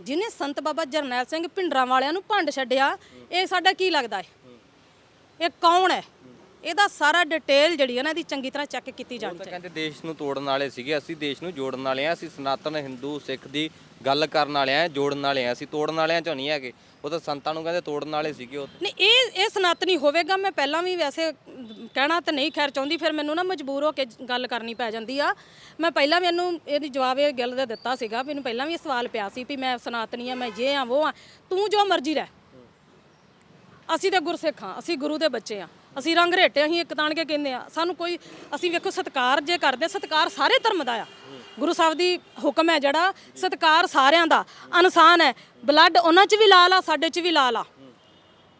ਜਿਹਨੇ ਸੰਤ ਬਾਬਾ ਜਰਨੈਲ ਸਿੰਘ ਭਿੰਡਰਾਂ ਵਾਲਿਆਂ ਨੂੰ ਭੰਡ ਛੱਡਿਆ, ਇਹ ਸਾਡਾ ਕੀ ਲੱਗਦਾ ਹੈ? ਇਹ ਕੌਣ ਹੈ? ਇਹਦਾ ਸਾਰਾ ਡਿਟੇਲ ਜਿਹੜੀ ਹੈ ਨਾ ਇਹਦੀ ਚੰਗੀ ਤਰ੍ਹਾਂ ਚੈੱਕ ਕੀਤੀ ਜਾਣੀ ਚਾਹੀਦੀ। ਕਹਿੰਦੇ ਦੇਸ਼ ਨੂੰ ਤੋੜਨ ਵਾਲੇ ਸੀਗੇ ਅਸੀਂ ਦੇਸ਼ ਨੂੰ ਜੋੜਨ ਵਾਲੇ ਆ ਅਸੀਂ ਸਨਾਤਨ ਹਿੰਦੂ ਸਿੱਖ ਦੀ ਗੱਲ ਕਰਨ ਵਾਲੇ ਆ ਜੋੜਨ ਵਾਲੇ ਆ ਅਸੀਂ ਤੋੜਨ ਵਾਲਿਆਂ ਚੋਂ ਨਹੀਂ ਹੈਗੇ। ਉਹ ਤਾਂ ਸੰਤਾਂ ਨੂੰ ਕਹਿੰਦੇ ਤੋੜਨ ਵਾਲੇ ਸੀਗੇ ਉਹ। ਨਹੀਂ ਇਹ ਇਹ ਸਨਾਤਨੀ ਹੋਵੇਗਾ ਮੈਂ ਪਹਿਲਾਂ ਵੀ ਵੈਸੇ ਕਹਿਣਾ ਤਾਂ ਨਹੀਂ ਖੈਰ ਚਾਹੁੰਦੀ ਫਿਰ ਮੈਨੂੰ ਨਾ ਮਜਬੂਰ ਹੋ ਕੇ ਜ- ਗੱਲ ਕਰਨੀ ਪੈ ਜਾਂਦੀ ਆ। ਮੈਂ ਪਹਿਲਾਂ ਵੀ ਇਹਨੂੰ ਇਹਦੀ ਜਵਾਬ ਇਹ ਗੱਲ ਦਾ ਦਿੱਤਾ ਸੀਗਾ ਮੈਨੂੰ ਪਹਿਲਾਂ ਵੀ ਇਹ ਸਵਾਲ ਪਿਆ ਸੀ ਵੀ ਮੈਂ ਸਨਾਤਨੀ ਆ ਮੈਂ ਇਹ ਆ ਉਹ ਆ ਤੂੰ ਜੋ ਮਰਜ਼ੀ ਰਹਿ। ਅਸੀਂ ਤੇ ਗੁਰਸਿੱਖ ਹਾਂ ਅਸੀਂ ਗੁਰੂ ਦੇ ਬੱਚੇ ਆ। ਅਸੀਂ ਰੰਗ ਰੇਟੇ, ਅਸੀਂ ਇੱਕ ਤਾਣ ਕੇ ਕਹਿੰਦੇ ਆ ਸਾਨੂੰ ਕੋਈ, ਅਸੀਂ ਵੇਖੋ ਸਤਕਾਰ ਜੇ ਕਰਦੇ ਸਤਕਾਰ ਸਾਰੇ ਧਰਮ ਦਾ ਆ। ਗੁਰੂ ਸਾਹਿਬ ਦੀ ਹੁਕਮ ਹੈ ਜਿਹੜਾ, ਸਤਕਾਰ ਸਾਰਿਆਂ ਦਾ। ਇਨਸਾਨ ਹੈ। ਬਲੱਡ ਉਹਨਾਂ 'ਚ ਵੀ ਲਾਲ ਆ, ਸਾਡੇ 'ਚ ਵੀ ਲਾਲ ਆ।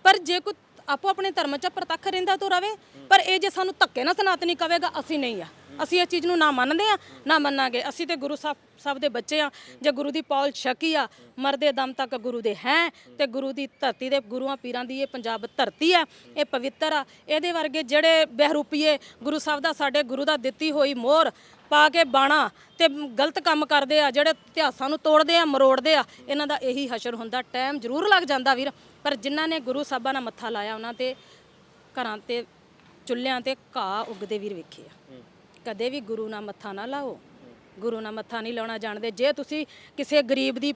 ਪਰ ਜੇ ਕੋਈ ਆਪੋ ਆਪਣੇ ਧਰਮ 'ਚ ਪ੍ਰਤੱਖ ਰਹਿੰਦਾ ਤਾਂ ਰਵੇ। ਪਰ ਇਹ ਜੇ ਸਾਨੂੰ ਧੱਕੇ ਨਾਲ ਸਨਾਤਨੀ ਕਵੇਗਾ, ਅਸੀਂ ਨਹੀਂ ਆ। ਅਸੀਂ ਇਸ ਚੀਜ਼ ਨੂੰ ਨਾ ਮੰਨਦੇ ਆ ਨਾ ਮੰਨਾਂਗੇ। ਅਸੀਂ ਤੇ ਗੁਰੂ ਸਾਹਿਬ ਸਾਹਿਬ ਦੇ ਬੱਚੇ ਆ ਜੇ ਗੁਰੂ ਦੀ ਪੌਲ ਛਕੀ ਆ, ਮਰਦੇ ਦਮ ਤੱਕ ਗੁਰੂ ਦੇ ਹੈ ਤੇ ਗੁਰੂ ਦੀ ਧਰਤੀ ਦੇ ਗੁਰੂਆਂ ਪੀਰਾਂ ਦੀ ਇਹ ਪੰਜਾਬ ਧਰਤੀ ਆ, ਇਹ ਪਵਿੱਤਰ ਆ। ਇਹਦੇ ਵਰਗੇ ਜਿਹੜੇ ਬਹਿਰੂਪੀਏ ਗੁਰੂ ਸਾਹਿਬ ਦਾ ਸਾਡੇ ਗੁਰੂ ਦਾ ਦਿੱਤੀ ਹੋਈ ਮੋਹਰ ਪਾ ਕੇ ਬਾਣਾ ਤੇ ਗਲਤ ਕੰਮ ਕਰਦੇ ਆ, ਜਿਹੜੇ ਇਤਿਹਾਸਾਂ ਨੂੰ ਤੋੜਦੇ ਆ, ਮਰੋੜਦੇ ਆ, ਇਹਨਾਂ ਦਾ ਇਹੀ ਹਸ਼ਰ ਹੁੰਦਾ। ਟਾਈਮ ਜ਼ਰੂਰ ਲੱਗ ਜਾਂਦਾ ਵੀਰ, ਪਰ ਜਿਨ੍ਹਾਂ ਨੇ ਗੁਰੂ ਸਾਹਿਬਾਂ ਨਾਲ ਮੱਥਾ ਲਾਇਆ, ਉਹਨਾਂ ਤੇ ਘਰਾਂ ਤੇ, ਚੁੱਲ੍ਹਿਆਂ ਤੇ ਘਾਹ ਉੱਗਦੇ ਵੀਰ ਵੇਖੇ ਆ। ਕਦੇ ਵੀ ਗੁਰੂ ਨਾਲ ਮੱਥਾ ਨਾ ਲਾਓ। ਗੁਰੂ ਨਾਲ ਮੱਥਾ ਨਹੀਂ ਲਾਉਣਾ ਜਾਣਦੇ। ਜੇ ਤੁਸੀਂ ਕਿਸੇ ਗਰੀਬ ਦੀ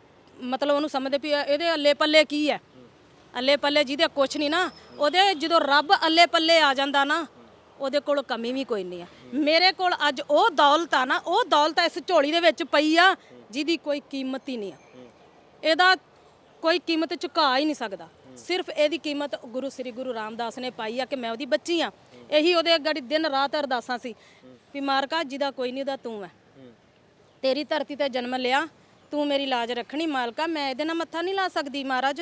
ਮਤਲਬ ਉਹਨੂੰ ਸਮਝਦੇ ਵੀ ਇਹਦੇ ਅੱਲੇ ਪੱਲੇ ਕੀ ਹੈ? ਅੱਲੇ ਪੱਲੇ ਜਿਹਦੇ ਕੁਛ ਨਹੀਂ ਨਾ, ਉਹਦੇ ਜਦੋਂ ਰੱਬ ਅੱਲੇ ਪੱਲੇ ਆ ਜਾਂਦਾ ਨਾ, ਉਹਦੇ ਕੋਲ ਕਮੀ ਵੀ ਕੋਈ ਨਹੀਂ ਆ ਮੇਰੇ ਕੋਲ ਅੱਜ ਉਹ ਦੌਲਤ ਆ ਨਾ, ਉਹ ਦੌਲਤ ਇਸ ਝੋਲੀ ਦੇ ਵਿੱਚ ਪਈ ਆ, ਜਿਹਦੀ ਕੋਈ ਕੀਮਤ ਹੀ ਨਹੀਂ ਆ। ਇਹਦਾ ਕੋਈ ਕੀਮਤ ਚੁਕਾ ਹੀ ਨਹੀਂ ਸਕਦਾ। ਸਿਰਫ ਇਹਦੀ ਕੀਮਤ ਗੁਰੂ ਸ੍ਰੀ ਗੁਰੂ ਰਾਮਦਾਸ ਨੇ ਪਾਈ ਆ ਕਿ ਮੈਂ ਉਹਦੀ ਬੱਚੀ ਆ। ਇਹੀ ਉਹਦੇ ਗੜੀ ਦਿਨ ਰਾਤ ਅਰਦਾਸਾਂ ਸੀ ਵੀ ਮਾਰਕਾ ਜਿਹਦਾ ਕੋਈ ਨਹੀਂ ਉਹਦਾ ਤੂੰ ਹੈ। ਤੇਰੀ ਧਰਤੀ ਤੇ ਜਨਮ ਲਿਆ ਤੂੰ ਮੇਰੀ ਲਾਜ ਰੱਖਣੀ ਮਾਲਕਾ ਮੈਂ ਇਹਦੇ ਨਾਲ ਮੱਥਾ ਨਹੀਂ ਲਾ ਸਕਦੀ ਮਹਾਰਾਜ।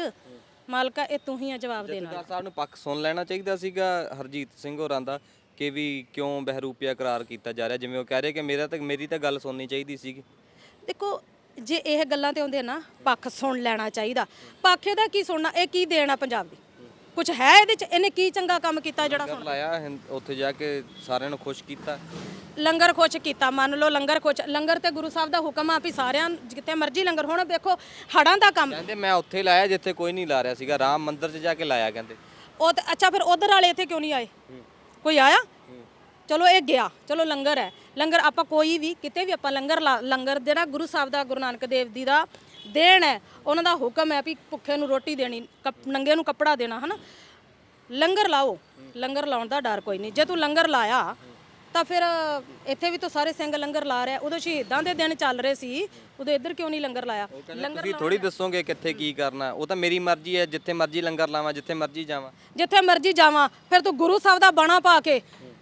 ਮਾਲਕਾ ਇਹ ਤੂੰ ਹੀ ਆ ਜਵਾਬ ਦੇਣ ਜਥੇਦਾਰ ਸਾਹਿਬ ਨੂੰ ਪੱਖ ਸੁਣ ਲੈਣਾ ਚਾਹੀਦਾ ਸੀਗਾ ਹਰਜੀਤ ਸਿੰਘ ਹੋਰਾਂ ਦਾ ਕਿ ਵੀ ਕਿਉਂ ਬਹਿਰੂਪੀਆ ਕਰਾਰ ਕੀਤਾ ਜਾ ਰਿਹਾ ਜਿਵੇਂ ਉਹ ਕਹਿ ਰਹੇ ਕਿ ਮੇਰਾ ਤਾਂ ਮੇਰੀ ਤਾਂ ਗੱਲ ਸੁਣਨੀ ਚਾਹੀਦੀ ਸੀਗੀ। ਦੇਖੋ ਜੇ ਇਹ ਗੱਲਾਂ ਤੇ ਆਉਂਦੇ ਨਾ ਪੱਖ ਸੁਣ ਲੈਣਾ ਚਾਹੀਦਾ। ਪੱਖ ਇਹਦਾ ਕੀ ਸੁਣਨਾ ਇਹ ਕੀ ਦੇਣਾ ਪੰਜਾਬ ਦੀ? ਕੁਝ ਹੈ ਇਹਦੇ ਚ? ਇਹਨੇ ਕੀ ਚੰਗਾ ਕੰਮ ਕੀਤਾ ਜਿਹੜਾ ਲੰਗਰ ਲਾਇਆ ਹਿੰਦ- ਉੱਥੇ ਜਾ ਕੇ ਸਾਰਿਆਂ ਨੂੰ ਖੁਸ਼ ਕੀਤਾ। ਲੰਗਰ ਖੁਸ਼ ਕੀਤਾ ਮੰਨ ਲਓ ਲੰਗਰ ਖੁਸ਼ ਲੰਗਰ ਤੇ ਗੁਰੂ ਸਾਹਿਬ ਦਾ ਹੁਕਮ ਆ ਵੀ ਸਾਰਿਆਂ ਜਿੱਥੇ ਮਰਜ਼ੀ ਲੰਗਰ ਹੁਣ ਵੇਖੋ ਹੜਾਂ ਦਾ ਕੰਮ। ਕਹਿੰਦੇ ਮੈਂ ਉੱਥੇ ਲਾਇਆ ਜਿੱਥੇ ਕੋਈ ਨਹੀਂ ਲਾ ਰਿਹਾ ਸੀਗਾ ਰਾਮ ਮੰਦਿਰ 'ਚ ਜਾ ਕੇ ਲਾਇਆ ਕਹਿੰਦੇ। ਉਹ ਤੇ ਅੱਛਾ ਫਿਰ ਉਧਰ ਵਾਲੇ ਇੱਥੇ ਕਿਉਂ ਨਹੀਂ ਆਏ? ਕੋਈ ਆਇਆ? ਚਲੋ ਇਹ ਗਿਆ ਚਲੋ ਲੰਗਰ ਹੈ। ਲੰਗਰ ਆਪਾਂ ਕੋਈ ਵੀ ਕਿਤੇ ਵੀ ਆਪਾਂ ਲੰਗਰ ਲਾ- ਲੰਗਰ ਜਿਹੜਾ ਗੁਰੂ ਸਾਹਿਬ ਦਾ ਗੁਰੂ ਨਾਨਕ ਦੇਵ ਜੀ ਦਾ ਦੇਣ ਹੈ ਉਹਨਾਂ ਦਾ ਹੁਕਮ ਹੈ ਵੀ ਭੁੱਖੇ ਨੂੰ ਰੋਟੀ ਦੇਣੀ ਕੱਪ- ਨੰਗੇ ਨੂੰ ਕੱਪੜਾ ਦੇਣਾ ਹਨਾ? ਲੰਗਰ ਲਾਓ। ਲੰਗਰ ਲਾਉਣ ਦਾ ਡਰ ਕੋਈ ਨਹੀਂ। ਜੇ ਤੂੰ ਲੰਗਰ ਲਾਇਆ ਤਾਂ ਫਿਰ ਇੱਥੇ ਵੀ ਤਾਂ ਸਾਰੇ ਸਿੰਘ ਲੰਗਰ ਲਾ ਰਿਹਾ ਉਦੋਂ ਸ਼ਹੀਦਾਂ ਦੇ ਦਿਨ ਚੱਲ ਰਹੇ ਸੀ ਉਦੋਂ ਇੱਧਰ ਕਿਉਂ ਨਹੀਂ ਲੰਗਰ ਲਾਇਆ? ਲੰਗਰ ਤੁਸੀਂ ਥੋੜੀ ਦੱਸੋਗੇ ਕਿੱਥੇ ਕੀ ਕਰਨਾ? ਉਹ ਤਾਂ ਮੇਰੀ ਮਰਜ਼ੀ ਹੈ ਜਿੱਥੇ ਮਰਜ਼ੀ ਲੰਗਰ ਲਾਵਾਂ ਜਿੱਥੇ ਮਰਜ਼ੀ ਜਾਵਾਂ। ਜਿੱਥੇ ਮਰਜ਼ੀ ਜਾਵਾਂ ਫਿਰ ਤੂੰ ਗੁਰੂ ਸਾਹਿਬ ਦਾ ਬਾਣਾ ਪਾ ਕੇ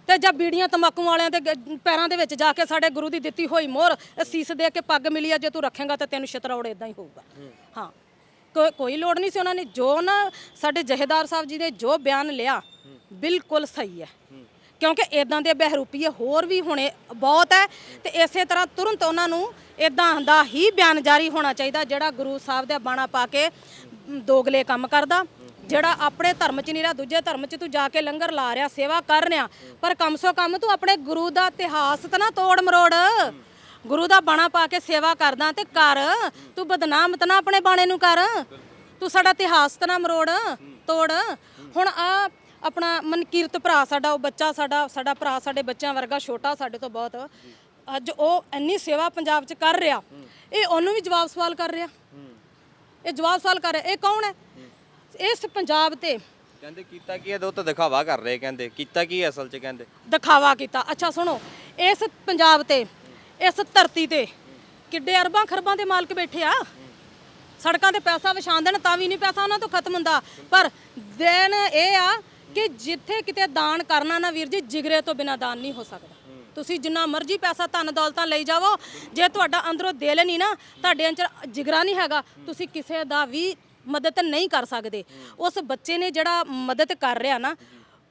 ਤੇ ਜਾਂ ਬੀੜੀਆਂ ਤੰਬਾਕੂ ਵਾਲਿਆਂ ਦੇ ਗ- ਪੈਰਾਂ ਦੇ ਵਿੱਚ ਜਾ ਕੇ ਸਾਡੇ ਗੁਰੂ ਦੀ ਦਿੱਤੀ ਹੋਈ ਮੋਹਰ ਅਸੀਸ ਦੇ ਕੇ ਪੱਗ ਮਿਲੀ ਆ ਜੇ ਤੂੰ ਰੱਖੇਗਾ ਤਾਂ ਤੈਨੂੰ ਛਤਰੌੜ ਇਦਾਂ ਹੀ ਹੋਊਗਾ। ਹਾਂ। ਕੋਈ ਕੋਈ ਲੋੜ ਨਹੀਂ ਸੀ ਉਹਨਾਂ ਨੇ ਜੋ ਨਾ ਸਾਡੇ ਜਹੇਦਾਰ ਸਾਹਿਬ ਜੀ ਨੇ ਜੋ ਬਿਆਨ ਲਿਆ ਬਿਲਕੁਲ ਸਹੀ ਹੈ। ਕਿਉਂਕਿ ਇਦਾਂ ਦੇ ਬਹਿਰੂਪੀਏ ਹੋਰ ਵੀ ਹੋਣੇ ਬਹੁਤ ਹੈ ਤੇ ਇਸੇ ਤਰ੍ਹਾਂ ਤੁਰੰਤ ਉਹਨਾਂ ਨੂੰ ਇਦਾਂ ਦਾ ਹੀ ਬਿਆਨ ਜਾਰੀ ਹੋਣਾ ਚਾਹੀਦਾ ਜਿਹੜਾ ਗੁਰੂ ਸਾਹਿਬ ਦੇ ਬਾਣਾ ਪਾ ਕੇ ਮ, ਦੋਗਲੇ ਕੰਮ ਕਰਦਾ। ਜਿਹੜਾ ਆਪਣੇ ਧਰਮ 'ਚ ਨਹੀਂ ਰਿਹਾ, ਦੂਜੇ ਧਰਮ 'ਚ ਤੂੰ ਜਾ ਕੇ ਲੰਗਰ ਲਾ ਰਿਹਾ, ਸੇਵਾ ਕਰ ਰਿਹਾ, ਪਰ ਕਮ ਸੋ ਕਮ ਤੂੰ ਆਪਣੇ ਗੁਰੂ ਦਾ ਇਤਿਹਾਸ ਤਾਂ ਨਾ ਤੋੜ ਮਰੋੜ। ਗੁਰੂ ਦਾ ਬਾਣਾ ਪਾ ਕੇ ਸੇਵਾ ਕਰਦਾ ਤੇ ਕਰ। ਤੂੰ ਬਦਨਾਮ ਤਾਂ ਨਾ ਆਪਣੇ ਬਾਣੇ ਨੂੰ ਕਰ। ਤੂੰ ਸਾਡਾ ਇਤਿਹਾਸ ਤਾਂ ਮਰੋੜ, ਤੋੜ। ਹੁਣ ਆ ਆਪਣਾ ਮਨਕੀਰਤ ਭਰਾ ਸਾਡਾ, ਉਹ ਬੱਚਾ ਸਾਡਾ ਸਾਡਾ ਭਰਾ ਸਾਡੇ ਬੱਚਿਆਂ ਵਰਗਾ ਛੋਟਾ ਸਾਡੇ ਤੋਂ ਬਹੁਤ। ਅੱਜ ਉਹ ਇੰਨੀ ਸੇਵਾ ਪੰਜਾਬ 'ਚ ਕਰ ਰਿਹਾ। ਇਹ ਉਹਨੂੰ ਵੀ ਜਵਾਬ ਸਵਾਲ ਕਰ ਰਿਹਾ। ਇਹ ਜਵਾਬ ਸਵਾਲ ਕਰ ਰਿਹਾ। ਇਹ ਕੌਣ ਹੈ? ਇਸ ਪੰਜਾਬ ਤੇ ਕਹਿੰਦੇ ਕੀਤਾ ਕੀ ਹੈ ਦੋ ਤਾਂ ਦਿਖਾਵਾ ਕਰ ਰਹੇ ਕਹਿੰਦੇ। ਕੀਤਾ ਕੀ ਹੈ ਅਸਲ 'ਚ ਕਹਿੰਦੇ। ਦਿਖਾਵਾ ਕੀਤਾ। ਅੱਛਾ ਸੁਣੋ। ਇਸ ਪੰਜਾਬ ਤੇ ਇਸ ਧਰਤੀ ਤੇ ਕਿੱਡੇ ਅਰਬਾਂ ਖਰਬਾਂ ਦੇ ਮਾਲਕ ਬੈਠੇ ਆ। ਸੜਕਾਂ ਤੇ ਪੈਸਾ ਵਿਛਾਣ ਦੇਣ ਤਾਂ ਵੀ ਨਹੀਂ ਪੈਸਾ ਉਹਨਾਂ ਤੋਂ ਖਤਮ ਹੁੰਦਾ। ਪਰ ਦੇਣ ਇਹ ਆ ਕਿ ਜਿੱਥੇ ਕਿਤੇ ਦਾਨ ਕਰਨਾ ਨਾ ਵੀਰ ਜੀ ਜਿਗਰੇ ਤੋਂ ਬਿਨਾ ਦਾਨ ਨਹੀਂ ਹੋ ਸਕਦਾ। ਤੁਸੀਂ ਜਿੰਨਾ ਮਰਜ਼ੀ ਪੈਸਾ ਧਨ ਦੌਲਤਾਂ ਲਈ ਜਾਵੋ। ਜੇ ਤੁਹਾਡਾ ਅੰਦਰੋਂ ਦਿਲ ਨਹੀਂ ਨਾ ਤੁਹਾਡੇ ਅੰਦਰ ਜਿਗਰਾ ਨਹੀਂ ਹੈਗਾ। ਤੁਸੀਂ ਕਿਸੇ ਦਾ ਵੀ ਮਦਦ ਨਹੀਂ ਕਰ ਸਕਦੇ। ਉਸ ਬੱਚੇ ਨੇ ਜਿਹੜਾ ਮਦਦ ਕਰ ਰਿਹਾ ਨਾ,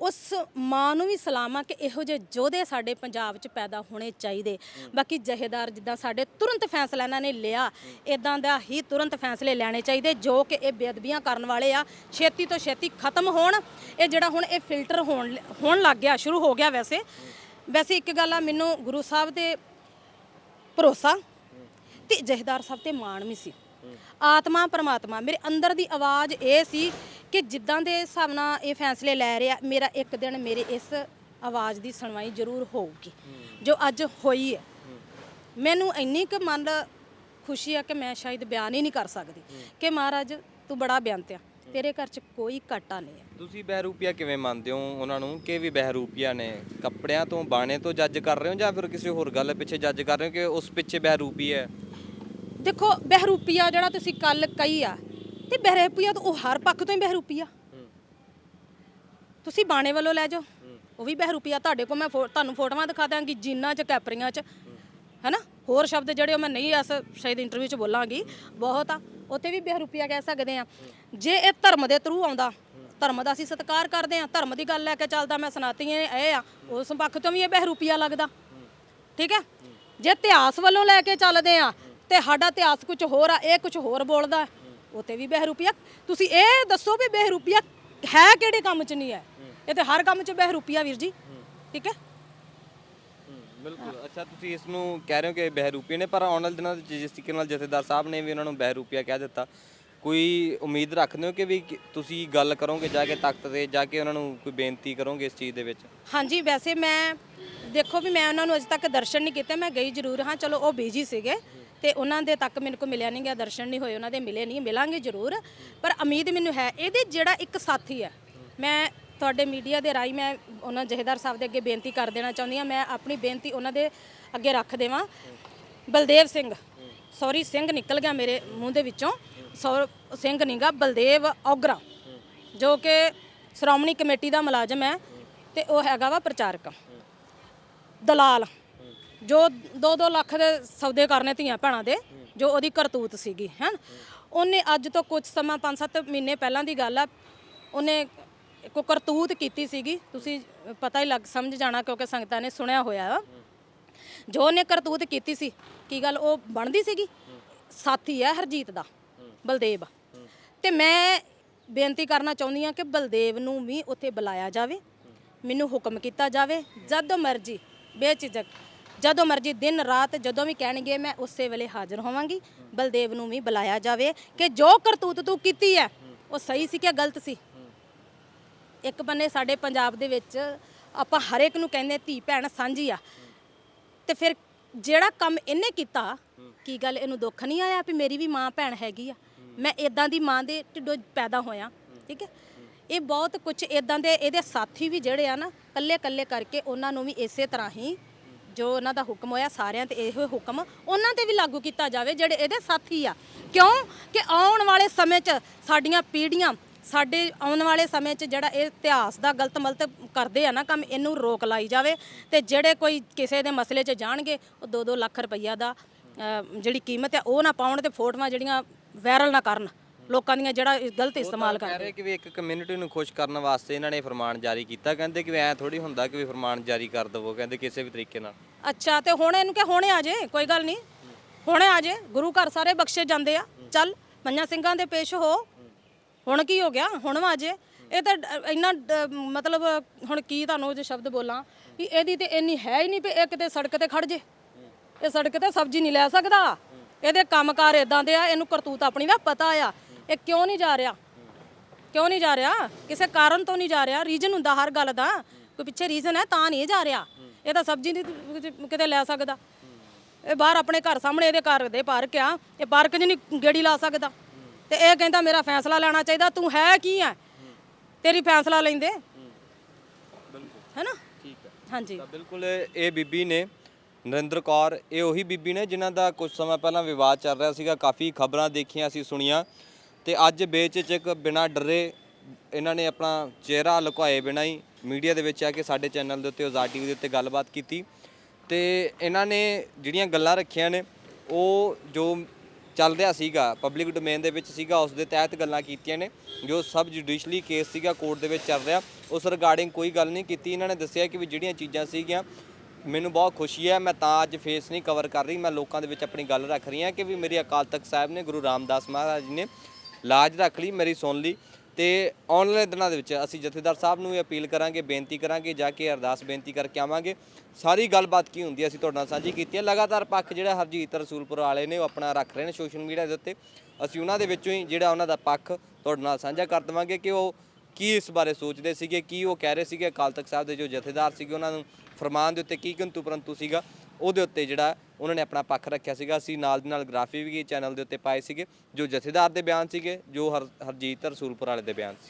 ਉਸ ਮਾਂ ਨੂੰ ਵੀ ਸਲਾਮ ਆ ਕਿ ਇਹੋ ਜਿਹੇ ਯੋਧੇ ਸਾਡੇ ਪੰਜਾਬ 'ਚ ਪੈਦਾ ਹੋਣੇ ਚਾਹੀਦੇ। ਬਾਕੀ ਜਹੇਦਾਰ ਜਿੱਦਾਂ ਸਾਡੇ ਤੁਰੰਤ ਫੈਸਲਾ ਇਹਨਾਂ ਨੇ ਲਿਆ ਇਦਾਂ ਦਾ ਹੀ ਤੁਰੰਤ ਫੈਸਲੇ ਲੈਣੇ ਚਾਹੀਦੇ, ਜੋ ਕਿ ਇਹ ਬੇਅਦਬੀਆਂ ਕਰਨ ਵਾਲੇ ਆ। ਛੇਤੀ ਤੋਂ ਛੇਤੀ ਖਤਮ ਹੋਣ। ਇਹ ਜਿਹੜਾ ਹੁਣ ਇਹ ਫਿਲਟਰ ਹੋਣ ਹੋਣ ਲੱਗ ਗਿਆ, ਸ਼ੁਰੂ ਹੋ ਗਿਆ ਵੈਸੇ। ਵੈਸੇ ਇੱਕ ਗੱਲ ਆ, ਮੈਨੂੰ ਗੁਰੂ ਸਾਹਿਬ ਦੇ ਭਰੋਸਾ ਤੇ ਜਹੇਦਾਰ ਸਾਹਿਬ ਤੇ ਮਾਣ ਵੀ ਸੀ। ਆਤਮਾ ਪਰਮਾਤਮਾ। ਮੇਰੇ ਅੰਦਰ ਦੀ ਆਵਾਜ਼ ਇਹ ਸੀ ਕਿ ਜਿੱਦਾਂ ਦੇ ਹਿਸਾਬ ਨਾਲ ਇਹ ਫੈਸਲੇ ਲੈ ਰਿਹਾ, ਮੇਰਾ ਇੱਕ ਦਿਨ ਮੇਰੇ ਇਸ ਆਵਾਜ਼ ਦੀ ਸੁਣਵਾਈ ਜ਼ਰੂਰ ਹੋਊਗੀ, ਜੋ ਅੱਜ ਹੋਈ ਹੈ। ਮੈਨੂੰ ਇੰਨੀ ਕੁ ਮਨ ਖੁਸ਼ੀ ਆ ਕਿ ਮੈਂ ਸ਼ਾਇਦ ਬਿਆਨ ਹੀ ਨਹੀਂ ਕਰ ਸਕਦੀ ਕਿ ਮਹਾਰਾਜ ਤੂੰ ਬੜਾ ਬਿਆਨਤ ਆ, ਤੇਰੇ ਘਰ 'ਚ ਕੋਈ ਘਾਟਾ ਨਹੀਂ ਹੈ। ਤੁਸੀਂ ਬਹਿਰੂਪੀਆ ਕਿਵੇਂ ਮੰਨਦੇ ਹੋ ਉਹਨਾਂ ਨੂੰ ਕਿ ਵੀ ਬਹਿਰੂਪੀਆ ਨੇ ਕੱਪੜਿਆਂ ਤੋਂ ਬਾਣੇ ਤੋਂ ਜੱਜ ਕਰ ਰਹੇ ਹੋ ਜਾਂ ਫਿਰ ਕਿਸੇ ਹੋਰ ਗੱਲ ਪਿੱਛੇ ਜੱਜ ਕਰ ਰਹੇ ਹੋ ਕਿ ਉਸ ਪਿੱਛੇ ਬਹਿਰੂਪੀ ਹੈ? ਦੇਖੋ, ਬਹਿਰੂਪੀਆ ਜਿਹੜਾ ਤੁਸੀਂ ਕੱਲ ਕਹੀ ਆ, ਤੇ ਬਹਿਰੂਪੀਆ ਤਾਂ ਉਹ ਹਰ ਪੱਖ ਤੋਂ ਹੀ ਬਹਿਰੂਪੀਆ। ਤੁਸੀਂ ਬਾਣੇ ਵੱਲੋਂ ਲੈ ਜਾਓ, ਉਹ ਵੀ ਬਹਿਰੂਪੀਆ, ਤੁਹਾਡੇ ਕੋਲ ਮੈਂ ਫੋ- ਤੁਹਾਨੂੰ ਫੋਟੋਆਂ ਦਿਖਾ ਦਾਂਗੀ ਜੀਨਾਂ 'ਚ, ਕੈਪਰੀਆਂ 'ਚ। ਹੈਨਾ? ਹੋਰ ਸ਼ਬਦ ਜਿਹੜੇ ਉਹ ਮੈਂ ਨਹੀਂ ਇਸ ਸ਼ਾਇਦ ਇੰਟਰਵਿਊ 'ਚ ਬੋਲਾਂਗੀ, ਬਹੁਤ ਆ। ਉੱਥੇ ਵੀ ਬਹਿਰੂਪੀਆ ਕਹਿ ਸਕਦੇ ਆ, ਜੇ ਇਹ ਧਰਮ ਦੇ ਥਰੂ ਆਉਂਦਾ, ਧਰਮ ਦਾ ਅਸੀਂ ਸਤਿਕਾਰ ਕਰਦੇ ਆ, ਧਰਮ ਦੀ ਗੱਲ ਲੈ ਕੇ ਚੱਲਦਾ, ਮੈਂ ਸੁਣਾਤੀ ਇਹ ਆ, ਉਸ ਪੱਖ ਤੋਂ ਵੀ ਇਹ ਬਹਿਰੂਪੀਆ ਲੱਗਦਾ। ਠੀਕ ਹੈ? ਜੇ ਇਤਿਹਾਸ ਵੱਲੋਂ ਲੈ ਕੇ ਚੱਲਦੇ ਆ ਤੇ ਸਾਡਾ ਇਤਿਹਾਸ ਕੁਝ ਹੋਰ ਆ ਇਹ ਕੁਝ ਹੋਰ ਬੋਲਦਾ। ਉਹ ਤੇ ਵੀ ਬਹਿਰੂਪੀਆ ਤੁਸੀਂ ਇਹ ਦੱਸੋ ਵੀ ਬਹਿਰੂਪੀਆ ਹੈ ਕਿਹੜੇ ਕੰਮ 'ਚ ਨਹੀਂ ਹੈ? ਇਹ ਤੇ ਹਰ ਕੰਮ 'ਚ ਬਹਿਰੂਪੀਆ ਵੀਰ ਜੀ। ਠੀਕ ਹੈ? ਬਿਲਕੁਲ। ਅੱਛਾ ਤੁਸੀਂ ਇਸ ਨੂੰ ਕਹਿ ਰਹੇ ਹੋ ਕਿ ਬਹਿਰੂਪੀ ਨੇ ਪਰ ਆਉਣ ਵਾਲੇ ਦਿਨਾਂ ਵਿੱਚ ਜਿਸ ਤਰੀਕੇ ਨਾਲ ਜਥੇਦਾਰ ਸਾਹਿਬ ਨੇ ਵੀ ਉਹਨਾਂ ਨੂੰ ਬਹਿਰੂਪੀਆ ਕਹਿ ਦਿੱਤਾ ਕੋਈ ਉਮੀਦ ਰੱਖਦੇ ਹੋ ਕਿ ਵੀ ਤੁਸੀਂ ਗੱਲ ਕਰੋਗੇ ਜਾ ਕੇ ਤਖਤ ਤੇ ਜਾ ਕੇ ਉਹਨਾਂ ਨੂੰ ਕੋਈ ਬੇਨਤੀ ਕਰੋਗੇ ਇਸ ਚੀਜ਼ ਦੇ ਵਿੱਚ? ਹਾਂਜੀ ਵੈਸੇ ਮੈਂ ਦੇਖੋ ਵੀ ਮੈਂ ਉਹਨਾਂ ਨੂੰ ਅਜੇ ਤੱਕ ਦਰਸ਼ਨ ਨਹੀਂ ਕੀਤੇ ਮੈਂ ਗਈ ਜ਼ਰੂਰ ਹਾਂ। ਚਲੋ ਉਹ ਬਿਜ਼ੀ ਸੀਗੇ। ਤੇ ਉਹਨਾਂ ਦੇ ਤੱਕ ਮੈਨੂੰ ਕੋ ਮਿਲਿਆ ਨਹੀਂ ਗਿਆ, ਦਰਸ਼ਨ ਨਹੀਂ ਹੋਏ, ਉਹਨਾਂ ਦੇ ਮਿਲੇ ਨਹੀਂ ਮਿਲਾਂਗੇ ਜ਼ਰੂਰ। ਪਰ ਉਮੀਦ ਮੈਨੂੰ ਹੈ, ਇਹਦੇ ਜਿਹੜਾ ਇੱਕ ਸਾਥੀ ਹੈ, ਮੈਂ ਤੁਹਾਡੇ ਮੀਡੀਆ ਦੇ ਰਾਹੀਂ ਮੈਂ ਉਹਨਾਂ ਜਹੇਦਾਰ ਸਾਹਿਬ ਦੇ ਅੱਗੇ ਬੇਨਤੀ ਕਰ ਦੇਣਾ ਚਾਹੁੰਦੀ ਹਾਂ, ਮੈਂ ਆਪਣੀ ਬੇਨਤੀ ਉਹਨਾਂ ਦੇ ਅੱਗੇ ਰੱਖ ਦੇਵਾਂ। ਬਲਦੇਵ ਸਿੰਘ, ਸੌਰੀ, ਸਿੰਘ ਨਿਕਲ ਗਿਆ ਮੇਰੇ ਮੂੰਹ ਦੇ ਵਿੱਚੋਂ। ਸੌ ਸਿੰਘ ਨਹੀਂਗਾ ਬਲਦੇਵ ਔਗਰਾ, ਜੋ ਕਿ ਸ਼੍ਰੋਮਣੀ ਕਮੇਟੀ ਦਾ ਮੁਲਾਜ਼ਮ ਹੈ ਤੇ ਉਹ ਹੈਗਾ ਵਾ ਪ੍ਰਚਾਰਕ। ਦਲਾਲ। ਜੋ 2-2 ਲੱਖ ਦੇ ਸੌਦੇ ਕਰਨੇ ਧੀਆਂ ਭੈਣਾਂ ਦੇ, ਜੋ ਉਹਦੀ ਕਰਤੂਤ ਸੀਗੀ ਹੈਨ ਉਹਨੇ ਅੱਜ ਤੋਂ ਕੁਝ ਸਮਾਂ 5-7 ਮਹੀਨੇ ਪਹਿਲਾਂ ਦੀ ਗੱਲ ਆ, ਉਹਨੇ ਕੋ ਕਰਤੂਤ ਕੀਤੀ ਸੀਗੀ। ਤੁਸੀਂ ਪਤਾ ਹੀ ਲੱਗ, ਸਮਝ ਜਾਣਾ ਕਿਉਂਕਿ ਸੰਗਤਾਂ ਨੇ ਸੁਣਿਆ ਹੋਇਆ ਵਾ। ਜੋ ਉਹਨੇ ਕਰਤੂਤ ਕੀਤੀ ਸੀ, ਕੀ ਗੱਲ ਉਹ ਬਣਦੀ ਸੀਗੀ? ਸਾਥੀ ਹੈ ਹਰਜੀਤ ਦਾ, ਬਲਦੇਵ। ਤੇ ਮੈਂ ਬੇਨਤੀ ਕਰਨਾ ਚਾਹੁੰਦੀ ਹਾਂ ਕਿ ਬਲਦੇਵ ਨੂੰ ਵੀ ਉੱਥੇ ਬੁਲਾਇਆ ਜਾਵੇ, ਮੈਨੂੰ ਹੁਕਮ ਕੀਤਾ ਜਾਵੇ, ਜਦ ਮਰਜ਼ੀ, ਬੇਝਿਜਕ। ਜਦੋਂ ਮਰਜ਼ੀ ਦਿਨ ਰਾਤ ਜਦੋਂ ਵੀ ਕਹਿਣਗੇ ਮੈਂ ਉਸੇ ਵੇਲੇ ਹਾਜ਼ਰ ਹੋਵਾਂਗੀ, ਬਲਦੇਵ ਨੂੰ ਵੀ ਬੁਲਾਇਆ ਜਾਵੇ ਕਿ ਜੋ ਕਰਤੂਤ ਤੂੰ ਕੀਤੀ ਹੈ ਉਹ ਸਹੀ ਸੀ ਕਿ ਗਲਤ ਸੀ? ਇੱਕ ਬੰਨੇ ਸਾਡੇ ਪੰਜਾਬ ਦੇ ਵਿੱਚ ਆਪਾਂ ਹਰ ਇੱਕ ਨੂੰ ਕਹਿੰਦੇ ਧੀ ਭੈਣ ਸਾਂਝੀ ਆ। ਤੇ ਫਿਰ ਜਿਹੜਾ ਕੰਮ ਇਹਨੇ ਕੀਤਾ, ਕੀ ਗੱਲ ਇਹਨੂੰ ਦੁੱਖ ਨਹੀਂ ਆਇਆ ਵੀ ਮੇਰੀ ਵੀ ਮਾਂ ਭੈਣ ਹੈਗੀ ਆ? ਮੈਂ ਇਦਾਂ ਦੀ ਮਾਂ ਦੇ ਢਿੱਡੋਂ ਪੈਦਾ ਹੋਇਆ, ਠੀਕ ਹੈ ਇਹ ਬਹੁਤ ਕੁਝ ਇਦਾਂ ਦੇ ਇਹਦੇ ਸਾਥੀ ਵੀ ਜਿਹੜੇ ਆ ਨਾ ਕੱਲੇ ਕੱਲੇ ਕਰਕੇ ਉਹਨਾਂ ਨੂੰ ਵੀ ਇਸੇ ਤਰ੍ਹਾਂ ਹੀ ਜੋ ਉਹਨਾਂ ਦਾ ਹੁਕਮ ਹੋਇਆ ਸਾਰਿਆਂ ਤੇ ਇਹੋ ਹੁਕਮ ਉਹਨਾਂ ਤੇ ਵੀ ਲਾਗੂ ਕੀਤਾ ਜਾਵੇ, ਜਿਹੜੇ ਇਹਦੇ ਸਾਥੀ ਆ। ਕਿਉਂ? ਕਿ ਆਉਣ ਵਾਲੇ ਸਮੇਂ 'ਚ ਸਾਡੀਆਂ ਪੀੜ੍ਹੀਆਂ, ਸਾਡੇ ਆਉਣ ਵਾਲੇ ਸਮੇਂ 'ਚ ਜਿਹੜਾ ਇਹ ਇਤਿਹਾਸ ਦਾ ਗਲਤ ਮਲਤ ਕਰਦੇ ਆ ਨਾ ਕੰਮ, ਇਹਨੂੰ ਰੋਕ ਲਾਈ ਜਾਵੇ ਤੇ ਜਿਹੜੇ ਕੋਈ ਕਿਸੇ ਦੇ ਮਸਲੇ 'ਚ ਜਾਣਗੇ, ਉਹ 2-2 ਲੱਖ ਰੁਪਈਆ ਦਾ ਜਿਹੜੀ ਕੀਮਤ ਹੈ ਉਹ ਨਾ ਪਾਉਣ ਤੇ ਫੋਟੋਆਂ ਜਿਹੜੀਆਂ ਵਾਇਰਲ ਨਾ ਕਰਨ। ਲੋਕਾਂ ਦੀਆਂ ਜਿਹੜਾ ਗਲਤ ਇਸਤੇਮਾਲ ਕਹਿ ਕਰਦੇ ਰਹੇ ਕਿ ਵੀ ਇੱਕ ਕਮਿਊਨਿਟੀ ਨੂੰ ਖੁਸ਼ ਕਰਨ ਵਾਸਤੇ ਇਹਨਾਂ ਨੇ ਫਰਮਾਨ ਜਾਰੀ ਕੀਤਾ। ਕਹਿੰਦੇ ਕਿ ਵੀ ਐ ਥੋੜੀ ਹੁੰਦਾ ਕਿ ਵੀ ਫਰਮਾਨ ਜਾਰੀ ਕਰ ਦਵੋ ਕਹਿੰਦੇ ਕਿਸੇ ਵੀ ਤਰੀਕੇ ਨਾਲ। ਅੱਛਾ ਤੇ ਹੁਣ ਇਹਨੂੰ ਕਿ ਹੁਣੇ ਆ ਜੇ ਕੋਈ ਗੱਲ ਨਹੀਂ। ਹੁਣੇ ਆ ਜੇ ਗੁਰੂ ਘਰ ਸਾਰੇ ਬਖਸ਼ੇ ਜਾਂਦੇ ਆ। ਚੱਲ ਪੰਜਾਂ ਸਿੰਘਾਂ ਦੇ ਪੇਸ਼ ਹੋ। ਹੁਣ ਕੀ ਹੋ ਗਿਆ? ਹੁਣ ਆ ਜੇ। ਇਹ ਤਾਂ ਡ- ਇੰਨਾ ਡ- ਮਤਲਬ ਹੁਣ ਕੀ ਤੁਹਾਨੂੰ ਜੇ ਸ਼ਬਦ ਬੋਲਾਂ ਵੀ ਇਹਦੀ ਤੇ ਇੰਨੀ ਹੈ ਹੀ ਨਹੀਂ ਵੀ ਇਹ ਕਿਤੇ ਸੜਕ ਤੇ ਖੜ ਜੇ। ਇਹ ਸੜਕ ਤੇ ਸਬਜ਼ੀ ਨਹੀਂ ਲੈ ਸਕਦਾ। ਇਹਦੇ ਕੰਮਕਾਰ ਇਦਾਂ ਦੇ ਆ ਇਹਨੂੰ ਕਰਤੂਤ ਆਪਣੀ ਦਾ ਪਤਾ ਆ। ਇਹ ਕਿਉਂ ਨਹੀਂ ਜਾ ਰਿਹਾ? ਕਿਉਂ ਨਹੀਂ ਜਾ ਰਿਹਾ? ਕਿਸੇ ਕਾਰਨ ਤੋਂ ਨਹੀਂ ਜਾ ਰਿਹਾ। ਰੀਜਨ ਹੁੰਦਾ ਹਰ ਗੱਲ ਦਾ। ਕੋਈ ਪਿੱਛੇ ਰੀਜ਼ਨ ਹੈ ਤਾਂ ਨਹੀਂ ਇਹ ਜਾ ਰਿਹਾ। ਇਹ ਤਾਂ ਸਬਜ਼ੀ ਨਹੀਂ ਕਿਤੇ ਲੈ ਸਕਦਾ। ਇਹ ਬਾਹਰ ਆਪਣੇ ਘਰ ਸਾਹਮਣੇ ਇਹਦੇ ਘਰ ਦੇ ਪਾਰਕ ਆ। ਇਹ ਪਾਰਕ 'ਚ ਨਹੀਂ ਗੇੜੀ ਲਾ ਸਕਦਾ। ਤੇ ਇਹ ਕਹਿੰਦਾ ਮੇਰਾ ਫੈਸਲਾ ਲੈਣਾ ਚਾਹੀਦਾ। ਤੂੰ ਹੈ ਕੀ ਹੈ ਤੇਰੀ ਫੈਸਲਾ ਲੈਂਦੇ। ਹੈਨਾ ਠੀਕ ਹੈ ਹਾਂਜੀ। ਬਿਲਕੁਲ ਇਹ ਬੀਬੀ ਨੇ ਨਰਿੰਦਰ ਕੌਰ ਇਹ ਉਹੀ ਬੀਬੀ ਨੇ ਜਿਨ੍ਹਾਂ ਦਾ ਕੁਝ ਸਮਾਂ ਪਹਿਲਾਂ ਵਿਵਾਦ ਚੱਲ ਰਿਹਾ ਸੀਗਾ। ਕਾਫੀ ਖਬਰਾਂ ਦੇਖੀਆਂ ਸੀ ਸੁਣੀਆਂ। ਤੇ ਅੱਜ ਬੇਚਿਚਕ ਬਿਨਾਂ ਡਰੇ ਇਹਨਾਂ ਨੇ ਆਪਣਾ ਚਿਹਰਾ ਲੁਕਾਏ ਬਿਨਾਂ ਹੀ ਮੀਡੀਆ ਦੇ ਵਿੱਚ ਆ ਕੇ ਸਾਡੇ ਚੈਨਲ ਦੇ ਉੱਤੇ ਆਜ਼ਾਦ ਟੀਵੀ ਦੇ ਉੱਤੇ ਗੱਲਬਾਤ ਕੀਤੀ। ਤੇ ਇਹਨਾਂ ਨੇ ਜਿਹੜੀਆਂ ਗੱਲਾਂ ਰੱਖੀਆਂ ਨੇ, ਉਹ ਜੋ ਚੱਲ ਰਿਹਾ ਸੀਗਾ ਪਬਲਿਕ ਡੋਮੇਨ ਦੇ ਵਿੱਚ ਸੀਗਾ ਉਸ ਦੇ ਤਹਿਤ ਗੱਲਾਂ ਕੀਤੀਆਂ ਨੇ, ਜੋ ਸਬ ਜੁਡੀਸ਼ਲੀ ਕੇਸ ਸੀਗਾ ਕੋਰਟ ਦੇ ਵਿੱਚ ਚੱਲ ਰਿਹਾ। ਉਸ ਰਿਗਾਰਡਿੰਗ ਕੋਈ ਗੱਲ ਨਹੀਂ ਕੀਤੀ। ਇਹਨਾਂ ਨੇ ਦੱਸਿਆ ਕਿ ਵੀ ਜਿਹੜੀਆਂ ਚੀਜ਼ਾਂ ਸੀਗੀਆਂ, ਮੈਨੂੰ ਬਹੁਤ ਖੁਸ਼ੀ ਹੈ, ਮੈਂ ਤਾਂ ਅੱਜ ਫੇਸ ਨਹੀਂ ਕਵਰ ਕਰ ਰਹੀ, ਮੈਂ ਲੋਕਾਂ ਦੇ ਵਿੱਚ ਆਪਣੀ ਗੱਲ ਰੱਖ ਰਹੀ ਹਾਂ ਕਿ ਵੀ ਮੇਰੇ ਅਕਾਲ ਤਖਤ ਸਾਹਿਬ ਨੇ, ਗੁਰੂ ਰਾਮਦਾਸ ਮਹਾਰਾਜ ਜੀ ਨੇ ਲਾਜ ਰੱਖ ਲਈ, ਮੇਰੀ ਸੁਣ ਲਈ ਤੇ ਆਉਣ ਵਾਲੇ ਦਿਨਾਂ ਦੇ ਵਿੱਚ ਅਸੀਂ ਜਥੇਦਾਰ ਸਾਹਿਬ ਨੂੰ ਵੀ ਅਪੀਲ ਕਰਾਂਗੇ, ਬੇਨਤੀ ਕਰਾਂਗੇ, ਜਾ ਕੇ ਅਰਦਾਸ ਬੇਨਤੀ ਕਰਕੇ ਆਵਾਂਗੇ। ਸਾਰੀ ਗੱਲਬਾਤ ਕੀ ਹੁੰਦੀ ਹੈ ਅਸੀਂ ਤੁਹਾਡੇ ਨਾਲ ਸਾਂਝੀ ਕੀਤੀ ਹੈ ਲਗਾਤਾਰ ਪੱਖ ਜਿਹੜਾ ਹਰਜੀਤ ਰਸੂਲਪੁਰ ਵਾਲੇ ਨੇ, ਉਹ ਆਪਣਾ ਰੱਖ ਰਹੇ ਨੇ ਸੋਸ਼ਲ ਮੀਡੀਆ ਦੇ ਉੱਤੇ। ਅਸੀਂ ਉਹਨਾਂ ਦੇ ਵਿੱਚੋਂ ਹੀ ਜਿਹੜਾ ਉਹਨਾਂ ਦਾ ਪੱਖ ਤੁਹਾਡੇ ਨਾਲ ਸਾਂਝਾ ਕਰ ਦੇਵਾਂਗੇ ਕਿ ਉਹ ਕੀ ਇਸ ਬਾਰੇ ਸੋਚਦੇ ਸੀਗੇ, ਕੀ ਉਹ ਕਹਿ ਰਹੇ ਸੀਗੇ ਅਕਾਲ ਤਖਤ ਸਾਹਿਬ ਦੇ ਜੋ ਜਥੇਦਾਰ ਸੀਗੇ, ਉਹਨਾਂ ਨੂੰ ਫਰਮਾਨ ਦੇ ਉੱਤੇ ਕੀ ਕਿੰਤੂ ਪਰੰਤੂ ਸੀਗਾ। ਉਹਦੇ ਉੱਤੇ ਜਿਹੜਾ ਉਹਨਾਂ ਨੇ ਆਪਣਾ ਪੱਖ ਰੱਖਿਆ ਸੀਗਾ। ਅਸੀਂ ਨਾਲ ਦੀ ਨਾਲ ਗ੍ਰਾਫੀ ਵੀ ਚੈਨਲ ਦੇ ਉੱਤੇ ਪਾਏ ਸੀਗੇ, ਜੋ ਜਥੇਦਾਰ ਦੇ ਬਿਆਨ ਸੀਗੇ, ਜੋ ਹਰ, ਹਰਜੀਤ ਰਸੂਲਪੁਰ ਵਾਲੇ ਦੇ ਬਿਆਨ ਸੀ।